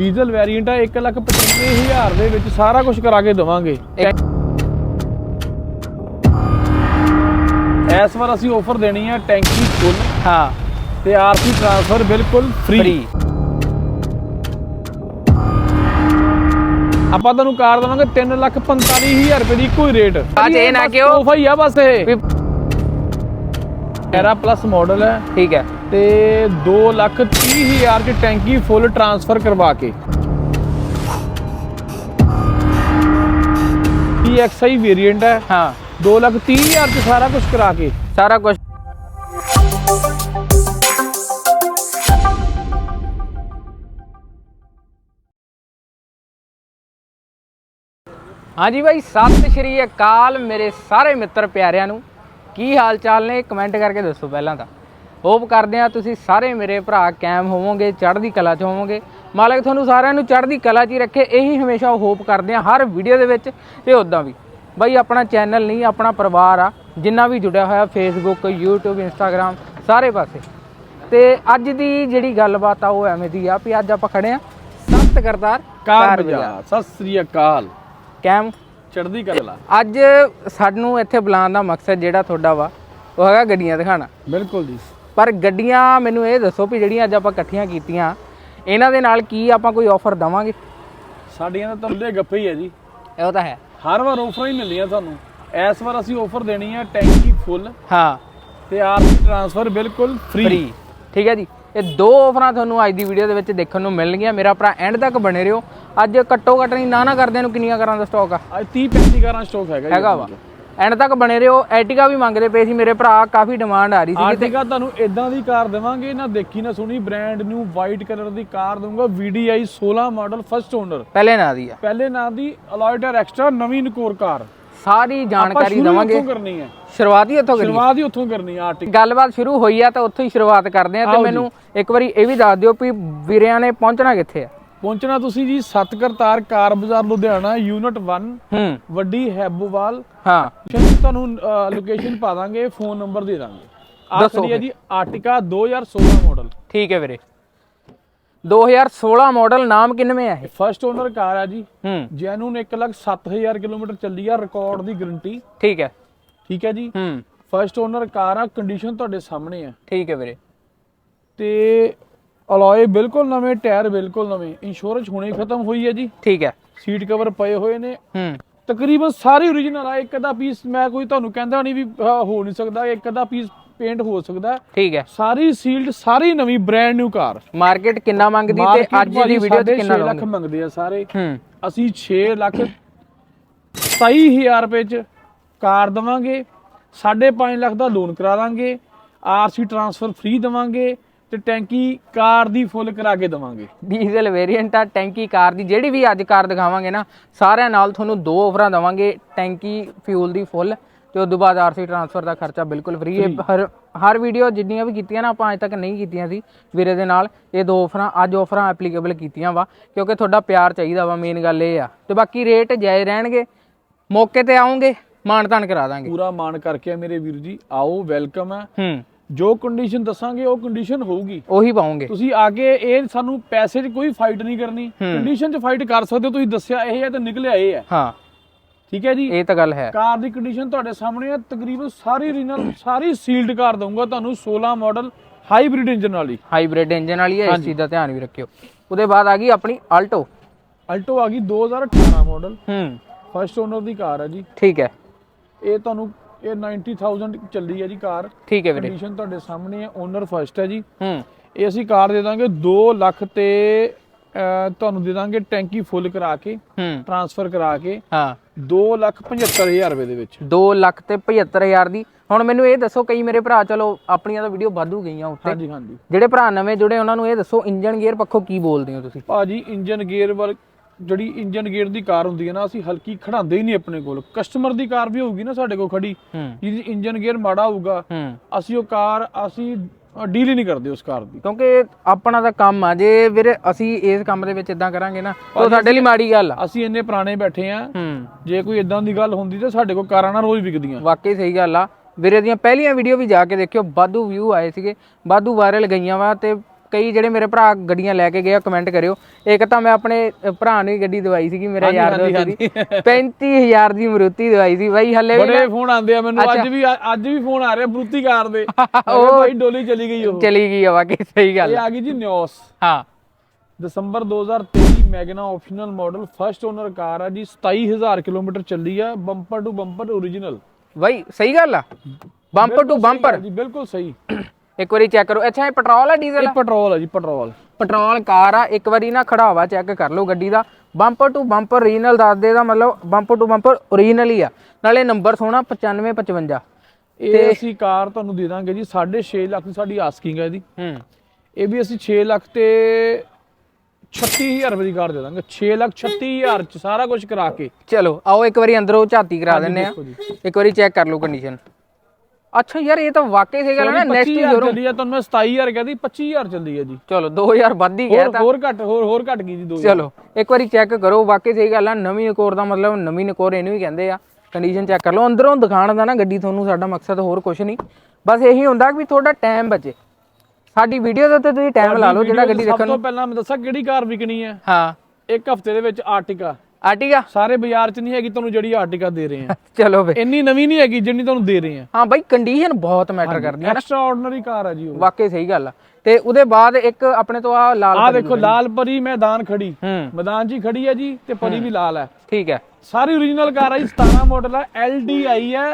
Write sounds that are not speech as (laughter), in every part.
Diesel variant ਆ 195000 ਦੇ ਵਿੱਚ ਸਾਰਾ ਕੁਝ ਕਰਾ ਕੇ ਦਵਾਂਗੇ। ਇਸ ਵਾਰ ਅਸੀਂ ਆਫਰ ਦੇਣੀ ਹੈ ਟੈਂਕੀ ਫੁੱਲ ਹਾਂ। ਤੇ ਆਰਸੀ ਟ੍ਰਾਂਸਫਰ ਬਿਲਕੁਲ ਫ੍ਰੀ ਆਪਾਂ ਤੁਹਾਨੂੰ ਕਾਰ ਦਵਾਂਗੇ 345000 ਰੁਪਏ ਦੀ ਹੀ ਰੇਟ ਅੱਜ ਇਹ ਨਾ ਕਿ ਉਹ- ਤੋਹਫਾ ਹੀ ਆ ਬਸ ਇਹ। ਐਰਾ ਪਲੱਸ ਮਾਡਲ ਹੈ। ਠੀਕ ਹੈ। ਤੇ 230000 ਚ ਟੈਂਕੀ ਫੁੱਲ ਟ੍ਰਾਂਸਫਰ ਕਰਵਾ ਕੇ। EXI ਵੇਰੀਐਂਟ ਹੈ। ਹਾਂ। 230000 ਚ ਸਾਰਾ ਕੁਝ ਕਰਾ ਕੇ। ਸਾਰਾ ਕੁਝ ਹਾਂਜੀ ਭਾਈ ਸਤਿ ਸ਼੍ਰੀ ਅਕਾਲ ਮੇਰੇ ਸਾਰੇ ਮਿੱਤਰ ਪਿਆਰਿਆਂ ਨੂੰ। ਕੀ ਹਾਲ ਚਾਲ ਨੇ? ਕਮੈਂਟ ਕਰਕੇ ਦੱਸੋ ਪਹਿਲਾਂ ਤਾਂ। ਹੋਪ ਕਰਦੇ ਆ ਤੁਸੀਂ ਸਾਰੇ ਮੇਰੇ ਭਰਾ ਕੈਮ ਹੋਵੋਗੇ ਚੜ੍ਹਦੀ ਕਲਾ 'ਚ ਹੋਵੋਗੇ। ਮਾਲਕ ਤੁਹਾਨੂੰ ਸਾਰਿਆਂ ਨੂੰ ਚੜ੍ਹਦੀ ਕਲਾ 'ਚ ਹੀ ਰੱਖੇ ਇਹੀ ਹਮੇਸ਼ਾ ਹੋਪ ਕਰਦੇ ਆ ਹਰ ਵੀਡੀਓ ਦੇ ਵਿੱਚ ਤੇ ਉਦਾਂ ਵੀ। ਬਾਈ ਆਪਣਾ ਚੈਨਲ ਨਹੀਂ ਆਪਣਾ ਪਰਿਵਾਰ ਆ ਜਿੰਨਾ ਵੀ ਜੁੜਿਆ ਹੋਇਆ ਫੇਸਬੁੱਕ YouTube Instagram ਸਾਰੇ ਪਾਸੇ। ਤੇ ਅੱਜ ਦੀ ਜਿਹੜੀ ਗੱਲਬਾਤ ਆ ਉਹ ਐਵੇਂ ਦੀ ਆ ਵੀ ਅੱਜ ਆਪਾਂ ਖੜੇ ਆ ਸਖਤ ਕਰਤਾਰ ਕਾਰ ਬਾਜ਼ਾਰ। ਸਤਿ ਸ੍ਰੀ ਅਕਾਲ। ਕੈਮ। ਚੜ੍ਹਦੀ ਕਲਾ ਅੱਜ ਸਾਨੂੰ ਇੱਥੇ ਬੁਲਾਉਣ ਦਾ ਮਕਸਦ ਜਿਹੜਾ ਤੁਹਾਡਾ ਵਾ ਉਹ ਹੈਗਾ ਗੱਡੀਆਂ ਦਿਖਾਣਾ ਬਿਲਕੁਲ ਜੀ। ਪਰ ਗੱਡੀਆਂ ਮੈਨੂੰ ਇਹ ਦੱਸੋ ਵੀ ਜਿਹੜੀਆਂ ਅੱਜ ਆਪਾਂ ਇਕੱਠੀਆਂ ਕੀਤੀਆਂ ਇਹਨਾਂ ਦੇ ਨਾਲ ਕੀ ਆਪਾਂ ਕੋਈ ਆਫਰ ਦਵਾਂਗੇ? ਸਾਡੀਆਂ ਤਾਂ ਤੁੰਦੇ ਗੱਪੇ ਹੀ ਹੈ ਜੀ। ਉਹ ਤਾਂ ਹੈ। ਹਰ ਵਾਰ ਆਫਰਾਂ ਹੀ ਮਿਲਦੀਆਂ ਤੁਹਾਨੂੰ ਇਸ ਵਾਰ ਅਸੀਂ ਆਫਰ ਦੇਣੀ ਹੈ ਟੈਂਕੀ ਫੁੱਲ ਹਾਂ। ਤੇ ਆਰਸੀ ਟ੍ਰਾਂਸਫਰ ਬਿਲਕੁਲ ਫ੍ਰੀ ਠੀਕ ਹੈ ਜੀ। ਇਹ ਦੋ ਆਫਰਾਂ ਤੁਹਾਨੂੰ ਅੱਜ ਦੀ ਵੀਡੀਓ ਦੇ ਵਿੱਚ ਦੇਖਣ ਨੂੰ ਮਿਲਣਗੀਆਂ। ਮੇਰਾ ਭਰਾ ਐਂਡ ਤੱਕ ਬਣੇ ਰਹੋ। ਅੱਜ ਘੱਟੋ ਘੱਟ ਨਹੀਂ ਨਾ ਨਾ ਕਰਦਿਆਂ ਨੂੰ ਕਿੰਨੀਆਂ ਕਾਰਾਂ ਦਾ ਸਟਾਕ ਆ। ਅੱਜ 30 35 ਕਾਰਾਂ ਸਟਾਕ ਹੈਗਾ ਹੈਗਾ ਵਾ। ਐਂਡ ਤੱਕ ਬਣੇ ਰਹੋ ਐਟੀਕਾ ਵੀ ਮੰਗਦੇ ਪਏ ਸੀ ਮੇਰੇ ਭਰਾ ਕਾਫੀ ਡਿਮਾਂਡ ਆ ਰਹੀ ਸੀ ਆਰਟਿਕਾ ਤੁਹਾਨੂੰ ਇਦਾਂ ਦੀ ਕਾਰ ਦੇਵਾਂਗੇ ਨਾ ਦੇਖੀ ਨਾ ਸੁਣੀ ਬ੍ਰਾਂਡ ਨਿਊ ਵਾਈਟ ਕਲਰ ਦੀ ਕਾਰ ਦਊਂਗਾ VDI 16 ਮਾਡਲ ਫਸਟ ਓਨਰ ਪਹਿਲੇ ਨਾ ਦੀ ਆ। ਪਹਿਲੇ ਨਾਂ ਦੀ ਅਲੋਇਟਰ ਐਕਸਟਰਾ ਨਵੀਂ ਨਕੋਰ ਕਾਰ। ਸਾਰੀ ਜਾਣਕਾਰੀ ਦਵਾਂਗੇ। ਉੱਥੋਂ ਕਰਨੀ ਹੈ। ਸ਼ੁਰੂਆਤ ਹੀ ਇੱਥੋਂ ਕਰੀਏ ਸ਼ੁਰੂਆਤ ਹੀ ਉੱਥੋਂ ਕਰਨੀ ਹੈ ਆਰਟਿਕਾ। ਗੱਲਬਾਤ ਸ਼ੁਰੂ ਹੋਈ ਆ ਤਾਂ ਉੱਥੋਂ ਹੀ ਸ਼ੁਰੂਆਤ ਕਰਦੇ ਆ ਤੇ। ਮੈਨੂੰ ਇੱਕ ਵਾਰੀ ਇਹ ਵੀ ਦੱਸ ਦਿਓ ਵੀ ਵੀਰਿਆਂ ਨੇ ਪਹੁੰਚਣਾ ਕਿੱਥੇ ਆ। ਪਹੁੰਚਣਾ ਤੁਸੀਂ ਜੀ ਸੱਤ ਕਰਤਾਰ ਕਾਰ ਬਾਜ਼ਾਰ ਲੁਧਿਆਣਾ ਯੂਨਿਟ 1 ਹੂੰ। ਵੱਡੀ ਹੈਬੋਵਾਲ। ਹਾਂ। ਤੁਹਾਨੂੰ ਲੋਕੇਸ਼ਨ ਪਾ ਦਾਂਗੇ ਫੋਨ ਨੰਬਰ ਦੇ ਦਾਂਗੇ। ਆਹ ਖੜੀ ਹੈ ਜੀ ਆਰਟਿਕਾ 2016 ਮਾਡਲ ਠੀਕ ਹੈ ਵੀਰੇ। 2016 ਮਾਡਲ ਨਾਮ ਕਿੰਨਵੇਂ ਆ ਇਹ? ਫਸਟ ਓਨਰ ਕਾਰ ਆ ਜੀ। ਹੂੰ। ਜੈਨੂਨ 1 ਲੱਖ 7000 ਕਿਲੋਮੀਟਰ ਚੱਲੀ ਆ ਰਿਕਾਰਡ ਦੀ ਗਾਰੰਟੀ ਠੀਕ ਹੈ। ਠੀਕ ਹੈ ਜੀ। ਹੂੰ। ਫਸਟ ਓਨਰ ਕਾਰ ਆ ਕੰਡੀਸ਼ਨ ਤੁਹਾਡੇ ਸਾਹਮਣੇ ਆ। ਠੀਕ ਹੈ ਵੀਰੇ। ਤੇ ਅਲੋਏ ਬਿਲਕੁਲ ਨਵੇਂ ਟਾਇਰ ਬਿਲਕੁਲ ਨਵੇਂ। ਇੰਸ਼ੋਰੈਂਸ ਹੁਣੇ ਖਤਮ ਹੋਈ ਹੈ ਜੀ। ਠੀਕ ਹੈ। ਸੀਟ ਕਵਰ ਪਏ ਹੋਏ ਨੇ। ਹੂੰ। ਤਕਰੀਬਨ ਸਾਰੇ ਓਰੀਜਨਲ ਆ ਇੱਕ ਅੱਧਾ ਪੀਸ ਮੈਂ ਕੋਈ ਤੁਹਾਨੂੰ ਕਹਿੰਦਾ ਨਹੀਂ ਵੀ ਹੋ ਨਹੀਂ ਸਕਦਾ ਇੱਕ ਅੱਧਾ ਪੀਸ ਪੇਂਟ ਹੋ ਸਕਦਾ। ਠੀਕ ਹੈ। ਸਾਰੀ ਸੀਲਡ ਸਾਰੀ ਨਵੀਂ ਬ੍ਰਾਂਡ ਨਿਊ ਕਾਰ ਮਾਰਕੀਟ ਕਿੰਨਾ ਮੰਗਦੀ ਤੇ ਅੱਜ ਦੀ ਵੀਡੀਓ ਸਾਢੇ ਕਿੰਨਾ ਛੇ ਲੱਖ ਲਾਉਂਗੇ ਮੰਗਦੇ ਆ ਸਾਰੇ। ਹੂੰ। ਅਸੀਂ 6 ਲੱਖ 27000 ਰੁਪਏ ਚ ਕਾਰ ਦਵਾਂਗੇ 5.5 ਲੱਖ ਦਾ ਲੋਨ ਕਰਾ ਦਾਂਗੇ ਆਰਸੀ ਟ੍ਰਾਂਸਫਰ ਫ੍ਰੀ ਦਵਾਂਗੇ ਤੇ ਟੈਂਕੀ ਕਾਰ ਦੀ ਫੁੱਲ ਕਰਾ ਕੇ ਦਵਾਂਗੇ। ਡੀਜ਼ਲ ਵੇਰੀਐਂਟ ਆ ਟੈਂਕੀ ਕਾਰ ਦੀ। ਜਿਹੜੀ ਵੀ ਅੱਜ ਕਾਰ ਦਿਖਾਵਾਂਗੇ ਨਾ ਸਾਰਿਆਂ ਨਾਲ ਤੁਹਾਨੂੰ ਦੋ ਆਫਰਾਂ ਦਵਾਂਗੇ ਟੈਂਕੀ ਫਿਊਲ ਦੀ ਫੁੱਲ ਤੇ ਤੋਂ ਬਾਅਦ ਆਰਸੀ ਟ੍ਰਾਂਸਫਰ ਦਾ ਖਰਚਾ ਬਿਲਕੁਲ ਫ੍ਰੀ ਹੈ। ਹਰ ਹਰ ਵੀਡੀਓ ਜਿੰਨੀਆਂ ਵੀ ਕੀਤੀਆਂ ਨਾ ਆਪਾਂ ਅੱਜ ਤੱਕ ਨਹੀਂ ਕੀਤੀਆਂ ਸੀ ਵੀਰੇ ਦੇ ਨਾਲ। ਇਹ ਦੋ ਆਫਰਾਂ ਅੱਜ ਆਫਰਾਂ ਐਪਲੀਕੇਬਲ ਕੀਤੀਆਂ ਵਾ ਕਿਉਂਕਿ ਤੁਹਾਡਾ ਪਿਆਰ ਚਾਹੀਦਾ ਵਾ ਮੇਨ ਗੱਲ ਇਹ ਆ। ਤੇ ਬਾਕੀ ਰੇਟ ਜਾਇਜ਼ ਰਹਿਣਗੇ। ਮੌਕੇ ਤੇ ਆਉਂਗੇ ਮਾਨਤਾਨ ਕਰਾ ਦਾਂਗੇ। ਪੂਰਾ ਮਾਣ ਕਰਕੇ ਮੇਰੇ ਵੀਰ ਜੀ ਆਓ ਵੈਲਕਮ ਹੂੰ। ਜੋ ਕੰਡੀਸ਼ਨ ਦੱਸਾਂਗੇ ਉਹ ਕੰਡੀਸ਼ਨ ਹੋਊਗੀ। ਉਹੀ ਪਾਉਂਗੇ। ਤੁਸੀਂ ਆ ਕੇ ਇਹ ਸਾਨੂੰ ਪੈਸੇ 'ਚ ਕੋਈ ਫਾਈਟ ਨਹੀਂ ਕਰਨੀ। ਕੰਡੀਸ਼ਨ 'ਚ ਫਾਈਟ ਕਰ ਸਕਦੇ ਹੋ ਤੁਸੀਂ ਦੱਸਿਆ ਇਹ ਹੈ ਤੇ ਨਿਕਲਿਆ ਇਹ ਹੈ। ਹਾਂ। ਠੀਕ ਹੈ ਜੀ? ਇਹ ਤਾਂ ਗੱਲ ਹੈ। ਕਾਰ ਦੀ ਕੰਡੀਸ਼ਨ ਤੁਹਾਡੇ ਸਾਹਮਣੇ ਹੈ ਤਕਰੀਬਨ ਸਾਰੀ ਰੀਨਲ ਸਾਰੀ ਸੀਲਡ ਕਾਰ ਦਊਂਗਾ ਤੁਹਾਨੂੰ 16 ਮਾਡਲ ਹਾਈਬ੍ਰਿਡ ਇੰਜਨ ਵਾਲੀ। ਹਾਈਬ੍ਰਿਡ ਇੰਜਨ ਵਾਲੀ ਹੈ ਇਸ ਚੀਜ਼ ਦਾ ਧਿਆਨ ਵੀ ਰੱਖਿਓ। ਉਹਦੇ ਬਾਅਦ ਆ ਗਈ ਆਪਣੀ ਆਲਟੋ ਅਲਟੋ ਆ ਗਈ 2018 ਮਾਡਲ ਹੂੰ। ਫਸਟ ਓਨਰ ਦੀ ਕਾਰ ਹੈ ਜੀ। ਠੀਕ ਹੈ। ਇਹ ਤੁਹਾਨੂੰ ਇਹ 90000 ਚੱਲੀ ਹੈ ਜੀ ਕਾਰ। ਠੀਕ ਹੈ ਵੀਰੇ। ਕੰਡੀਸ਼ਨ ਤੁਹਾਡੇ ਸਾਹਮਣੇ ਹੈ ਓਨਰ ਫਸਟ ਹੈ ਜੀ। ਹੂੰ। ਇਹ ਅਸੀਂ ਕਾਰ ਦੇ ਦਾਂਗੇ 2 ਲੱਖ ਤੇ ਤੁਹਾਨੂੰ ਦੇ ਦਾਂਗੇ ਟੈਂਕੀ ਫੁੱਲ ਕਰਾ ਕੇ ਹੂੰ। ਟ੍ਰਾਂਸਫਰ ਕਰਾ ਕੇ। ਹਾਂ। 2 ਲੱਖ 75000 ਰੁਪਏ ਦੇ ਵਿੱਚ। 2 ਲੱਖ ਤੇ 75000 ਦੀ। ਹੁਣ ਮੈਨੂੰ ਇਹ ਦੱਸੋ ਕਈ ਮੇਰੇ ਭਰਾ ਚਲੋ ਆਪਣੀਆਂ ਤਾਂ ਵੀਡੀਓ ਵਾਧੂ ਗਈਆਂ ਉੱਤੇ। ਹਾਂਜੀ ਹਾਂਜੀ। ਜਿਹੜੇ ਭਰਾ ਨਵੇਂ ਜੁੜੇ ਉਹਨਾਂ ਨੂੰ ਇਹ ਦੱਸੋ ਇੰਜਨ ਗੇਅਰ ਪੱਖੋਂ ਕੀ ਬੋਲਦੇ ਹੋ ਤੁਸੀਂ? ਭਾਜੀ ਇੰਜਨ ਗੇਅਰ ਜਿਹੜੀ ਇੰਜਨ ਗੇਅਰ ਦੀ ਕਾਰ ਹੁੰਦੀ ਹੈ ਨਾ ਅਸੀਂ ਹਲਕੀ ਖੜਾਉਂਦੇ ਹੀ ਨਹੀਂ ਆਪਣੇ ਕੋਲ। ਕਸਟਮਰ ਦੀ ਕਾਰ ਵੀ ਹੋਊਗੀ ਨਾ ਸਾਡੇ ਕੋਲ ਖੜੀ ਜਿਹਦੀ ਇੰਜਨ ਗੇਅਰ ਮਾੜਾ ਹੋਊਗਾ ਅਸੀਂ ਉਹ ਕਾਰ ਅਸੀਂ ਡੀਲ ਹੀ ਨਹੀਂ ਕਰਦੇ ਉਸ ਕਾਰ ਦੀ। ਕਿਉਂਕਿ ਆਪਣਾ ਤਾਂ ਕੰਮ ਆ ਜੇ ਵੀਰੇ ਅਸੀਂ ਇਸ ਕੰਮ ਦੇ ਵਿੱਚ ਇਦਾਂ ਕਰਾਂਗੇ ਨਾ ਤਾਂ ਸਾਡੇ ਲਈ ਮਾੜੀ ਗੱਲ ਆ। ਅਸੀਂ ਇੰਨੇ ਪੁਰਾਣੇ ਬੈਠੇ ਆ ਜੇ ਕੋਈ ਇਦਾਂ ਦੀ ਗੱਲ ਹੁੰਦੀ ਤਾਂ ਸਾਡੇ ਕੋਲ ਕਾਰਾਂ ਨਾ ਰੋਜ਼ ਵਿਕਦੀਆਂ। ਵਾਕਈ ਸਹੀ ਗੱਲ ਆ। ਵੀਰੇ ਦੀਆਂ ਪਹਿਲੀਆਂ ਵੀਡੀਓ ਵੀ ਜਾ ਕੇ ਦੇਖਿਓ ਵਾਧੂ ਵਿਊ ਆਏ ਸੀਗੇ ਵਾਧੂ ਵਾਇਰਲ ਗਈਆਂ ਵਾ ਤੇ ਕਈ ਜਿਹੜੇ ਮੇਰੇ ਭਰਾ ਗੱਡੀਆਂ ਲੈ ਕੇ ਗਏ ਆ ਕਮੈਂਟ ਕਰਿਓ। ਇੱਕ ਤਾਂ ਮੈਂ ਆਪਣੇ ਭਰਾ ਨੂੰ ਹੀ ਗੱਡੀ ਦਵਾਈ ਸੀਗੀ ਮੇਰਾ ਯਾਰ ਦੋਸਤ ਦੀ। 35000 ਦੀ ਮਰੂਤੀ ਦਵਾਈ ਸੀ ਬਾਈ ਹੱਲੇ ਵੀ ਬੜੇ ਫੋਨ ਆਉਂਦੇ ਆ ਮੈਨੂੰ ਅੱਜ ਵੀ ਅੱਜ ਵੀ ਫੋਨ ਆ ਰਿਹਾ ਬਰੂਤੀ ਕਾਰ ਦੇ ਉਹ ਭਾਈ ਡੋਲੀ ਚਲੀ ਗਈ ਉਹ। ਚਲੀ ਗਈ ਆ ਵਾਕਈ ਸਹੀ ਗੱਲ ਇਹ ਆ। ਗਈ ਜੀ ਨਿਓਸ ਹਾਂ। ਦਸੰਬਰ 2023 Magna optional model first owner car ਆ ਜੀ 27000 ਕਿਲੋਮੀਟਰ ਚੱਲੀ ਆ ਬੰਪਰ ਟੂ ਬੰਪਰ ਓਰੀਜਨਲ ਬਾਈ ਸਹੀ ਗੱਲ ਆ। ਬੰਪਰ ਟੂ ਬੰਪਰ ਜੀ ਬਿਲਕੁਲ ਸਹੀ। ਇੱਕ ਵਾਰੀ ਚੈੱਕ ਕਰੋ। ਅੱਛਾ ਇਹ ਪੈਟਰੋਲ ਆ ਡੀਜ਼ਲ ਇਹ ਆ ਪੈਟਰੋਲ ਆ ਜੀ ਪੈਟਰੋਲ ਪੈਟਰੋਲ ਕਾਰ ਆ ਇੱਕ ਵਾਰੀ ਨਾ ਖੜਾਵਾ ਚੈੱਕ ਕਰ ਲਓ ਗੱਡੀ ਦਾ। ਬੰਪਰ ਟੂ ਬੰਪਰ ਓਰੀਜਨਲ ਦੱਸਦੇ ਦਾ ਮਤਲਬ ਬੰਪਰ ਟੂ ਬੰਪਰ ਓਰੀਜਨਲ ਹੀ ਆ। ਨਾਲੇ ਨੰਬਰ ਸੋਹਣਾ 9555 ਇਹ ਅਸੀਂ ਕਾਰ ਤੁਹਾਨੂੰ ਦੇ ਦਾਂਗੇ ਜੀ 6.5 ਲੱਖ ਦੀ ਸਾਡੀ ਆਸਕਿੰਗ ਹੈ ਇਹਦੀ। ਹੂੰ। ਇਹ ਵੀ ਅਸੀਂ 6 ਲੱਖ ਤੇ 36000 ਰੁਪਏ ਦੀ ਕਾਰ ਦੇ ਦਾਂਗੇ। 6 ਲੱਖ 36000 ਚ ਸਾਰਾ ਕੁਝ ਕਰਾ ਕੇ। ਚਲੋ ਆਓ ਇੱਕ ਵਾਰੀ ਅੰਦਰੋਂ ਝਾਤੀ ਕਰਾ ਦਿੰਨੇ ਆ ਦੇਖੋ ਜੀ। ਇੱਕ ਵਾਰੀ ਚੈੱਕ ਕਰ ਲਓ ਕੰਡੀਸ਼ਨ ਅੱਛਾ ਯਾਰ ਇਹ ਤਾਂ ਵਾਕਈ ਸਹੀ ਗੱਲ ਹੈ ਨਾ ਨੈਕਸਟ 25000 ਸ਼ੋਰੂਮ ਚੱਲੀ ਆ ਤੁਹਾਨੂੰ ਮੈਂ 27000 ਕਹਦੀ 25000 ਚੱਲੀ ਆ ਜੀ। ਚਲੋ 2000 ਵੱਧ ਹੀ ਗਿਆ ਹੋਰ ਹੋਰ ਘੱਟ ਹੋਰ ਹੋਰ ਘੱਟ ਗਈ ਜੀ ਦੋ ਚਲੋ ਇੱਕ ਵਾਰੀ ਚੈੱਕ ਕਰੋ ਵਾਕਈ ਸਹੀ ਗੱਲ ਆ ਨਵੀਂ ਨਕੋਰ ਦਾ ਮਤਲਬ ਨਵੀਂ ਨਕੋਰ ਇਹਨੂੰ ਹੀ ਕਹਿੰਦੇ ਆ। ਕੰਡੀਸ਼ਨ ਚੈੱਕ ਕਰ ਲਓ ਅੰਦਰੋਂ ਦਿਖਾਣ ਦਾ ਨਾ ਗੱਡੀ ਤੁਹਾਨੂੰ ਸਾਡਾ ਮਕਸਦ ਹੋਰ ਕੁਝ ਨਹੀਂ। ਬਸ ਇਹੀ ਹੁੰਦਾ ਵੀ ਤੁਹਾਡਾ ਟਾਈਮ ਬਚੇ। ਸਾਡੀ ਵੀਡੀਓ ਦੇ ਉੱਤੇ ਤੁਸੀਂ ਟਾਈਮ ਲਾ ਲਓ ਜਿਹੜਾ ਗੱਡੀ ਸਭ ਦੇਖਣ ਤੋਂ ਨੂੰ। ਪਹਿਲਾਂ ਮੈਂ ਦੱਸਾਂ ਕਿਹੜੀ ਕਾਰ ਵਿਕਣੀ ਹੈ। ਹਾਂ। ਇੱਕ ਹਫ਼ਤੇ ਦੇ ਵਿੱਚ ਆਰਟਿਕਾ। ਆਟੀਗਾ ਸਾਰੇ ਬਾਜ਼ਾਰ 'ਚ ਨਹੀਂ ਹੈਗੀ ਤੁਹਾਨੂੰ ਜਿਹੜੀ ਆਰਟਿਕਾ ਦੇ ਰਹੇ ਆ। (laughs) ਚਲੋ ਵੇ ਇੰਨੀ ਨਵੀਂ ਨਹੀਂ ਹੈਗੀ ਜਿੰਨੀ ਤੁਹਾਨੂੰ ਦੇ ਰਹੇ ਆ। ਹਾਂ ਬਾਈ ਕੰਡੀਸ਼ਨ ਬਹੁਤ ਮੈਟਰ ਕਰਦੀ ਆ ਐਕਸਟਰਾ ਆਰਡੀਨਰੀ ਕਾਰ ਆ ਜੀ ਉਹ। ਵਾਕਈ ਸਹੀ ਗੱਲ ਆ। ਤੇ ਉਹਦੇ ਬਾਅਦ ਇੱਕ ਆਪਣੇ ਤੋਂ ਆ ਲਾਲ ਆ ਦੇਖੋ ਲਾਲ ਪਰੀ ਮੈਦਾਨ ਖੜੀ। ਹੂੰ। ਮੈਦਾਨ ਹੀ ਖੜੀ ਹੈ ਜੀ ਤੇ ਪਰੀ ਵੀ ਲਾਲ ਹੈ ਠੀਕ ਹੈ ਸਾਰੀ ਓਰੀਜਨਲ ਕਾਰ ਹੈ ਜੀ 17 ਮਾਡਲ ਹੈ LDI ਹੈ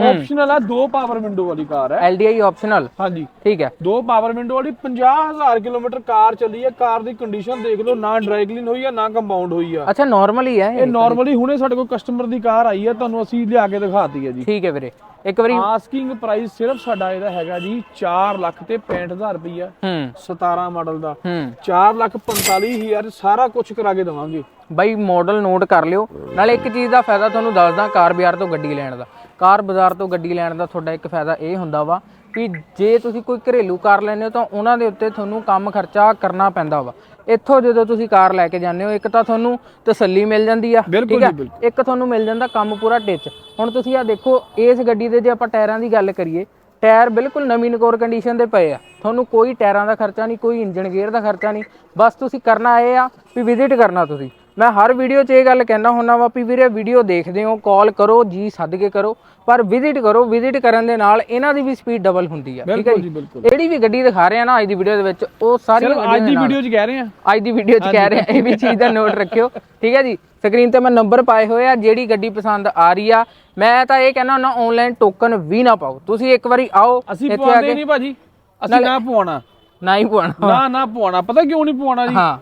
ਆਪਸ਼ਨਲ ਹੈ ਦੋ ਪਾਵਰ ਵਿੰਡੋ ਵਾਲੀ ਕਾਰ ਹੈ। LDI ਆਪਸ਼ਨਲ ਹਾਂਜੀ। ਠੀਕ ਹੈ। ਦੋ ਪਾਵਰ ਵਿੰਡੋ ਵਾਲੀ 50000 ਕਿਲੋਮੀਟਰ ਕਾਰ ਚੱਲੀ ਹੈ। ਕਾਰ ਦੀ ਕੰਡੀਸ਼ਨ ਦੇਖ ਲਓ ਨਾ ਡਰਾਈ ਕਲੀਨ ਹੋਈ ਹੈ ਨਾ ਕੰਪਾਊਂਡ ਹੋਈ ਆ। ਅੱਛਾ ਨਾਰਮਲ ਹੀ ਹੈ ਇਹ ਨਾਰਮਲੀ ਹੁਣੇ ਸਾਡੇ ਕੋਲ ਕਸਟਮਰ ਦੀ ਕਾਰ ਆਈ ਹੈ ਤੁਹਾਨੂੰ ਅਸੀਂ ਲਿਆ ਕੇ ਦਿਖਾਤੀ ਹੈ ਜੀ। ਠੀਕ ਹੈ ਵੀਰੇ। ਇੱਕ ਵਾਰੀ ਆਸਕਿੰਗ ਪ੍ਰਾਈਸ ਸਿਰਫ ਸਾਡਾ ਇਹਦਾ ਹੈਗਾ ਜੀ 4 ਲੱਖ ਤੇ 65000 ਰੁਪਈਆ। ਹੂੰ। 17 ਮਾਡਲ ਦਾ। ਹੂੰ। 4 ਲੱਖ 45000 ਸਾਰਾ ਕੁਝ ਕਰਾ ਕੇ ਦਵਾਂਗੇ। ਬਾਈ ਮਾਡਲ ਨੋਟ ਕਰ ਲਿਓ। ਨਾਲੇ ਇੱਕ ਚੀਜ਼ ਦਾ ਫਾਇਦਾ ਤੁਹਾਨੂੰ ਦੱਸਦਾ ਕਾਰ ਬਾਜ਼ਾਰ ਤੋਂ ਗੱਡੀ ਲੈਣ ਦਾ। ਕਾਰ ਬਾਜ਼ਾਰ ਤੋਂ ਗੱਡੀ ਲੈਣ ਦਾ ਤੁਹਾਡਾ ਇੱਕ ਫਾਇਦਾ ਇਹ ਹੁੰਦਾ ਵਾ ਕਿ ਜੇ ਤੁਸੀਂ ਕੋਈ ਘਰੇਲੂ ਕਾਰ ਲੈਂਦੇ ਹੋ ਤਾਂ ਉਹਨਾਂ ਦੇ ਉੱਤੇ ਤੁਹਾਨੂੰ ਕੰਮ ਖਰਚਾ ਕਰਨਾ ਪੈਂਦਾ ਵਾ। ਇੱਥੋਂ ਜਦੋਂ ਤੁਸੀਂ ਕਾਰ ਲੈ ਕੇ ਜਾਂਦੇ ਹੋ ਇੱਕ ਤਾਂ ਤੁਹਾਨੂੰ ਤਸੱਲੀ ਮਿਲ ਜਾਂਦੀ ਆ ਠੀਕ ਆ। ਇੱਕ ਤੁਹਾਨੂੰ ਮਿਲ ਜਾਂਦਾ ਕੰਮ ਪੂਰਾ ਟਿਚ। ਹੁਣ ਤੁਸੀਂ ਆ ਦੇਖੋ ਇਸ ਗੱਡੀ ਦੇ ਜੇ ਆਪਾਂ ਟਾਇਰਾਂ ਦੀ ਗੱਲ ਕਰੀਏ ਟਾਇਰ ਬਿਲਕੁਲ ਨਵੀਂ ਨਕੋਰ ਕੰਡੀਸ਼ਨ ਦੇ ਪਏ ਆ। ਤੁਹਾਨੂੰ ਕੋਈ ਟਾਇਰਾਂ ਦਾ ਖਰਚਾ ਨਹੀਂ ਕੋਈ ਇੰਜਨ ਗੇਅਰ ਦਾ ਖਰਚਾ ਨਹੀਂ। ਬਸ ਤੁਸੀਂ ਕਰਨਾ ਇਹ ਆ ਵੀ ਵਿਜ਼ਿਟ ਕਰਨਾ ਤੁਸੀਂ। ਮੈਂ ਹਰ ਵੀਡੀਓ 'ਚ ਇਹ ਗੱਲ ਕਹਿਣਾ ਹੁੰਦਾ ਵਾ ਵੀ ਵੀਰੇ ਵੀਡੀਓ ਦੇਖਦੇ ਹੋ ਕਾਲ ਕਰੋ ਜੀ ਸੱਦ ਕੇ ਕਰੋ ਪਰ ਵਿਜ਼ਿਟ ਕਰੋ ਵਿਜ਼ਿਟ ਕਰਨ ਦੇ ਨਾਲ ਇਹਨਾਂ ਦੀ ਵੀ ਸਪੀਡ ਡਬਲ ਹੁੰਦੀ ਆ ਠੀਕ ਹੈ ਜਿਹੜੀ ਵੀ ਗੱਡੀ ਦਿਖਾ ਰਹੇ ਆ ਨਾ ਅੱਜ ਦੀ ਵੀਡੀਓ ਦੇ ਵਿੱਚ ਉਹ ਗੱਡੀਆਂ ਅੱਜ ਦੇ ਵੀਡੀਓ 'ਚ ਕਹਿ ਰਹੇ ਆ। ਅੱਜ ਦੀ ਵੀਡੀਓ 'ਚ ਕਹਿ ਰਹੇ ਆ ਇਹ ਵੀ ਚੀਜ਼ ਦਾ ਨੋਟ ਰੱਖਿਓ ਠੀਕ ਹੈ ਜੀ? ਸਕਰੀਨ ਤੇ ਮੈਂ ਨੰਬਰ ਪਾਏ ਹੋਏ ਆ ਜਿਹੜੀ ਗੱਡੀ ਪਸੰਦ ਆ ਰਹੀ ਆ। ਮੈਂ ਤਾਂ ਇਹ ਕਹਿਣਾ ਹੁੰਦਾ ਆਨਲਾਈਨ ਟੋਕਨ ਵੀ ਨਾ ਪਾਓ। ਤੁਸੀਂ ਇੱਕ ਵਾਰੀ ਆਓ ਅਸੀਂ ਇੱਥੇ ਆ ਕੇ ਨਹੀਂ ਭਾਜੀ ਅਸੀਂ ਨਾ ਪਵਾਉਣਾ। ਨਾ ਹੀ ਪਾਉਣਾ ਨਾ ਨਾ ਪਵਾਉਣਾ ਪਤਾ ਕਿਉਂ ਨਹੀਂ ਪਵਾਉਣਾ ਜੀ? ਹਾਂ।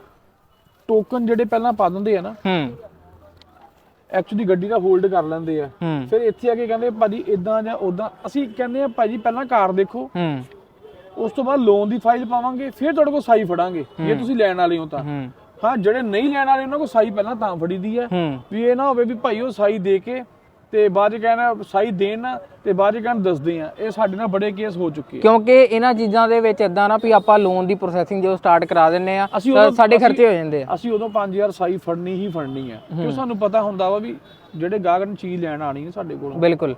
ਟੋਕਨ ਜਿਹੜੇ ਪਹਿਲਾਂ ਪਾ ਦਿੰਦੇ ਆ ਨਾ ਹੂੰ। ਐਕਚੁਅਲੀ ਗੱਡੀ ਦਾ ਹੋਲਡ ਕਰ ਲੈਂਦੇ ਆ। ਹੂੰ। ਫਿਰ ਇੱਥੇ ਆ ਕੇ ਕਹਿੰਦੇ ਭਾਜੀ ਇਦਾਂ ਜਾਂ ਉਦਾਂ ਅਸੀਂ ਕਹਿੰਦੇ ਆ ਭਾਜੀ ਪਹਿਲਾਂ ਕਾਰ ਦੇਖੋ। ਹੂੰ। ਉਸ ਤੋਂ ਬਾਅਦ ਲੋਨ ਦੀ ਫਾਈਲ ਪਾਵਾਂਗੇ ਫਿਰ ਤੁਹਾਡੇ ਕੋਲ ਸਾਈ ਫੜਾਂਗੇ ਜੇ ਤੁਸੀਂ ਲੈਣ ਵਾਲੇ ਹੋ ਤਾਂ। ਹੂੰ। ਹਾਂ ਜਿਹੜੇ ਨਹੀਂ ਲੈਣ ਵਾਲੇ ਉਹਨਾਂ ਕੋਲ ਸਾਈ ਪਹਿਲਾਂ ਤਾਂ ਫੜੀ ਦੀ ਹੈ ਹੂੰ। ਵੀ ਇਹ ਨਾ ਹੋਵੇ ਵੀ ਭਾਈ ਉਹ ਸਾਈ ਦੇ ਕੇ ਤੇ ਬਾਅਦ ਚ ਕਹਿਣਾ ਸਾਈ ਦੇਣ ਨਾ ਤੇ ਬਾਅਦ ਚ ਕਹਿਣ ਦੱਸਦੇ ਆ। ਇਹ ਸਾਡੇ ਨਾਲ ਬੜੇ ਕੇਸ ਹੋ ਚੁੱਕੇ ਆ। ਕਿਉਂਕਿ ਇਹਨਾਂ ਚੀਜ਼ਾਂ ਦੇ ਵਿੱਚ ਇਦਾਂ ਨਾ ਵੀ ਆਪਾਂ ਲੋਨ ਦੀ ਪ੍ਰੋਸੈਸਿੰਗ ਜਦੋਂ ਸਟਾਰਟ ਕਰਾ ਦਿੰਨੇ ਆ ਅਸੀਂ ਤਾਂ ਉਦੋਂ- ਸਾਡੇ ਖਰਚੇ ਹੋ ਜਾਂਦੇ ਆ। ਅਸੀਂ ਉਦੋਂ 5000 ਸਾਈ ਫੜਨੀ ਹੀ ਫੜਨੀ ਆ। ਕਿਉਂ ਸਾਨੂੰ ਪਤਾ ਹੁੰਦਾ ਵਾ ਵੀ ਜਿਹੜੇ ਗਾਹਕ ਨੇ ਚੀਜ਼ ਲੈਣ ਆਣੀ ਹੈ ਸਾਡੇ ਕੋਲੋਂ। ਬਿਲਕੁਲ।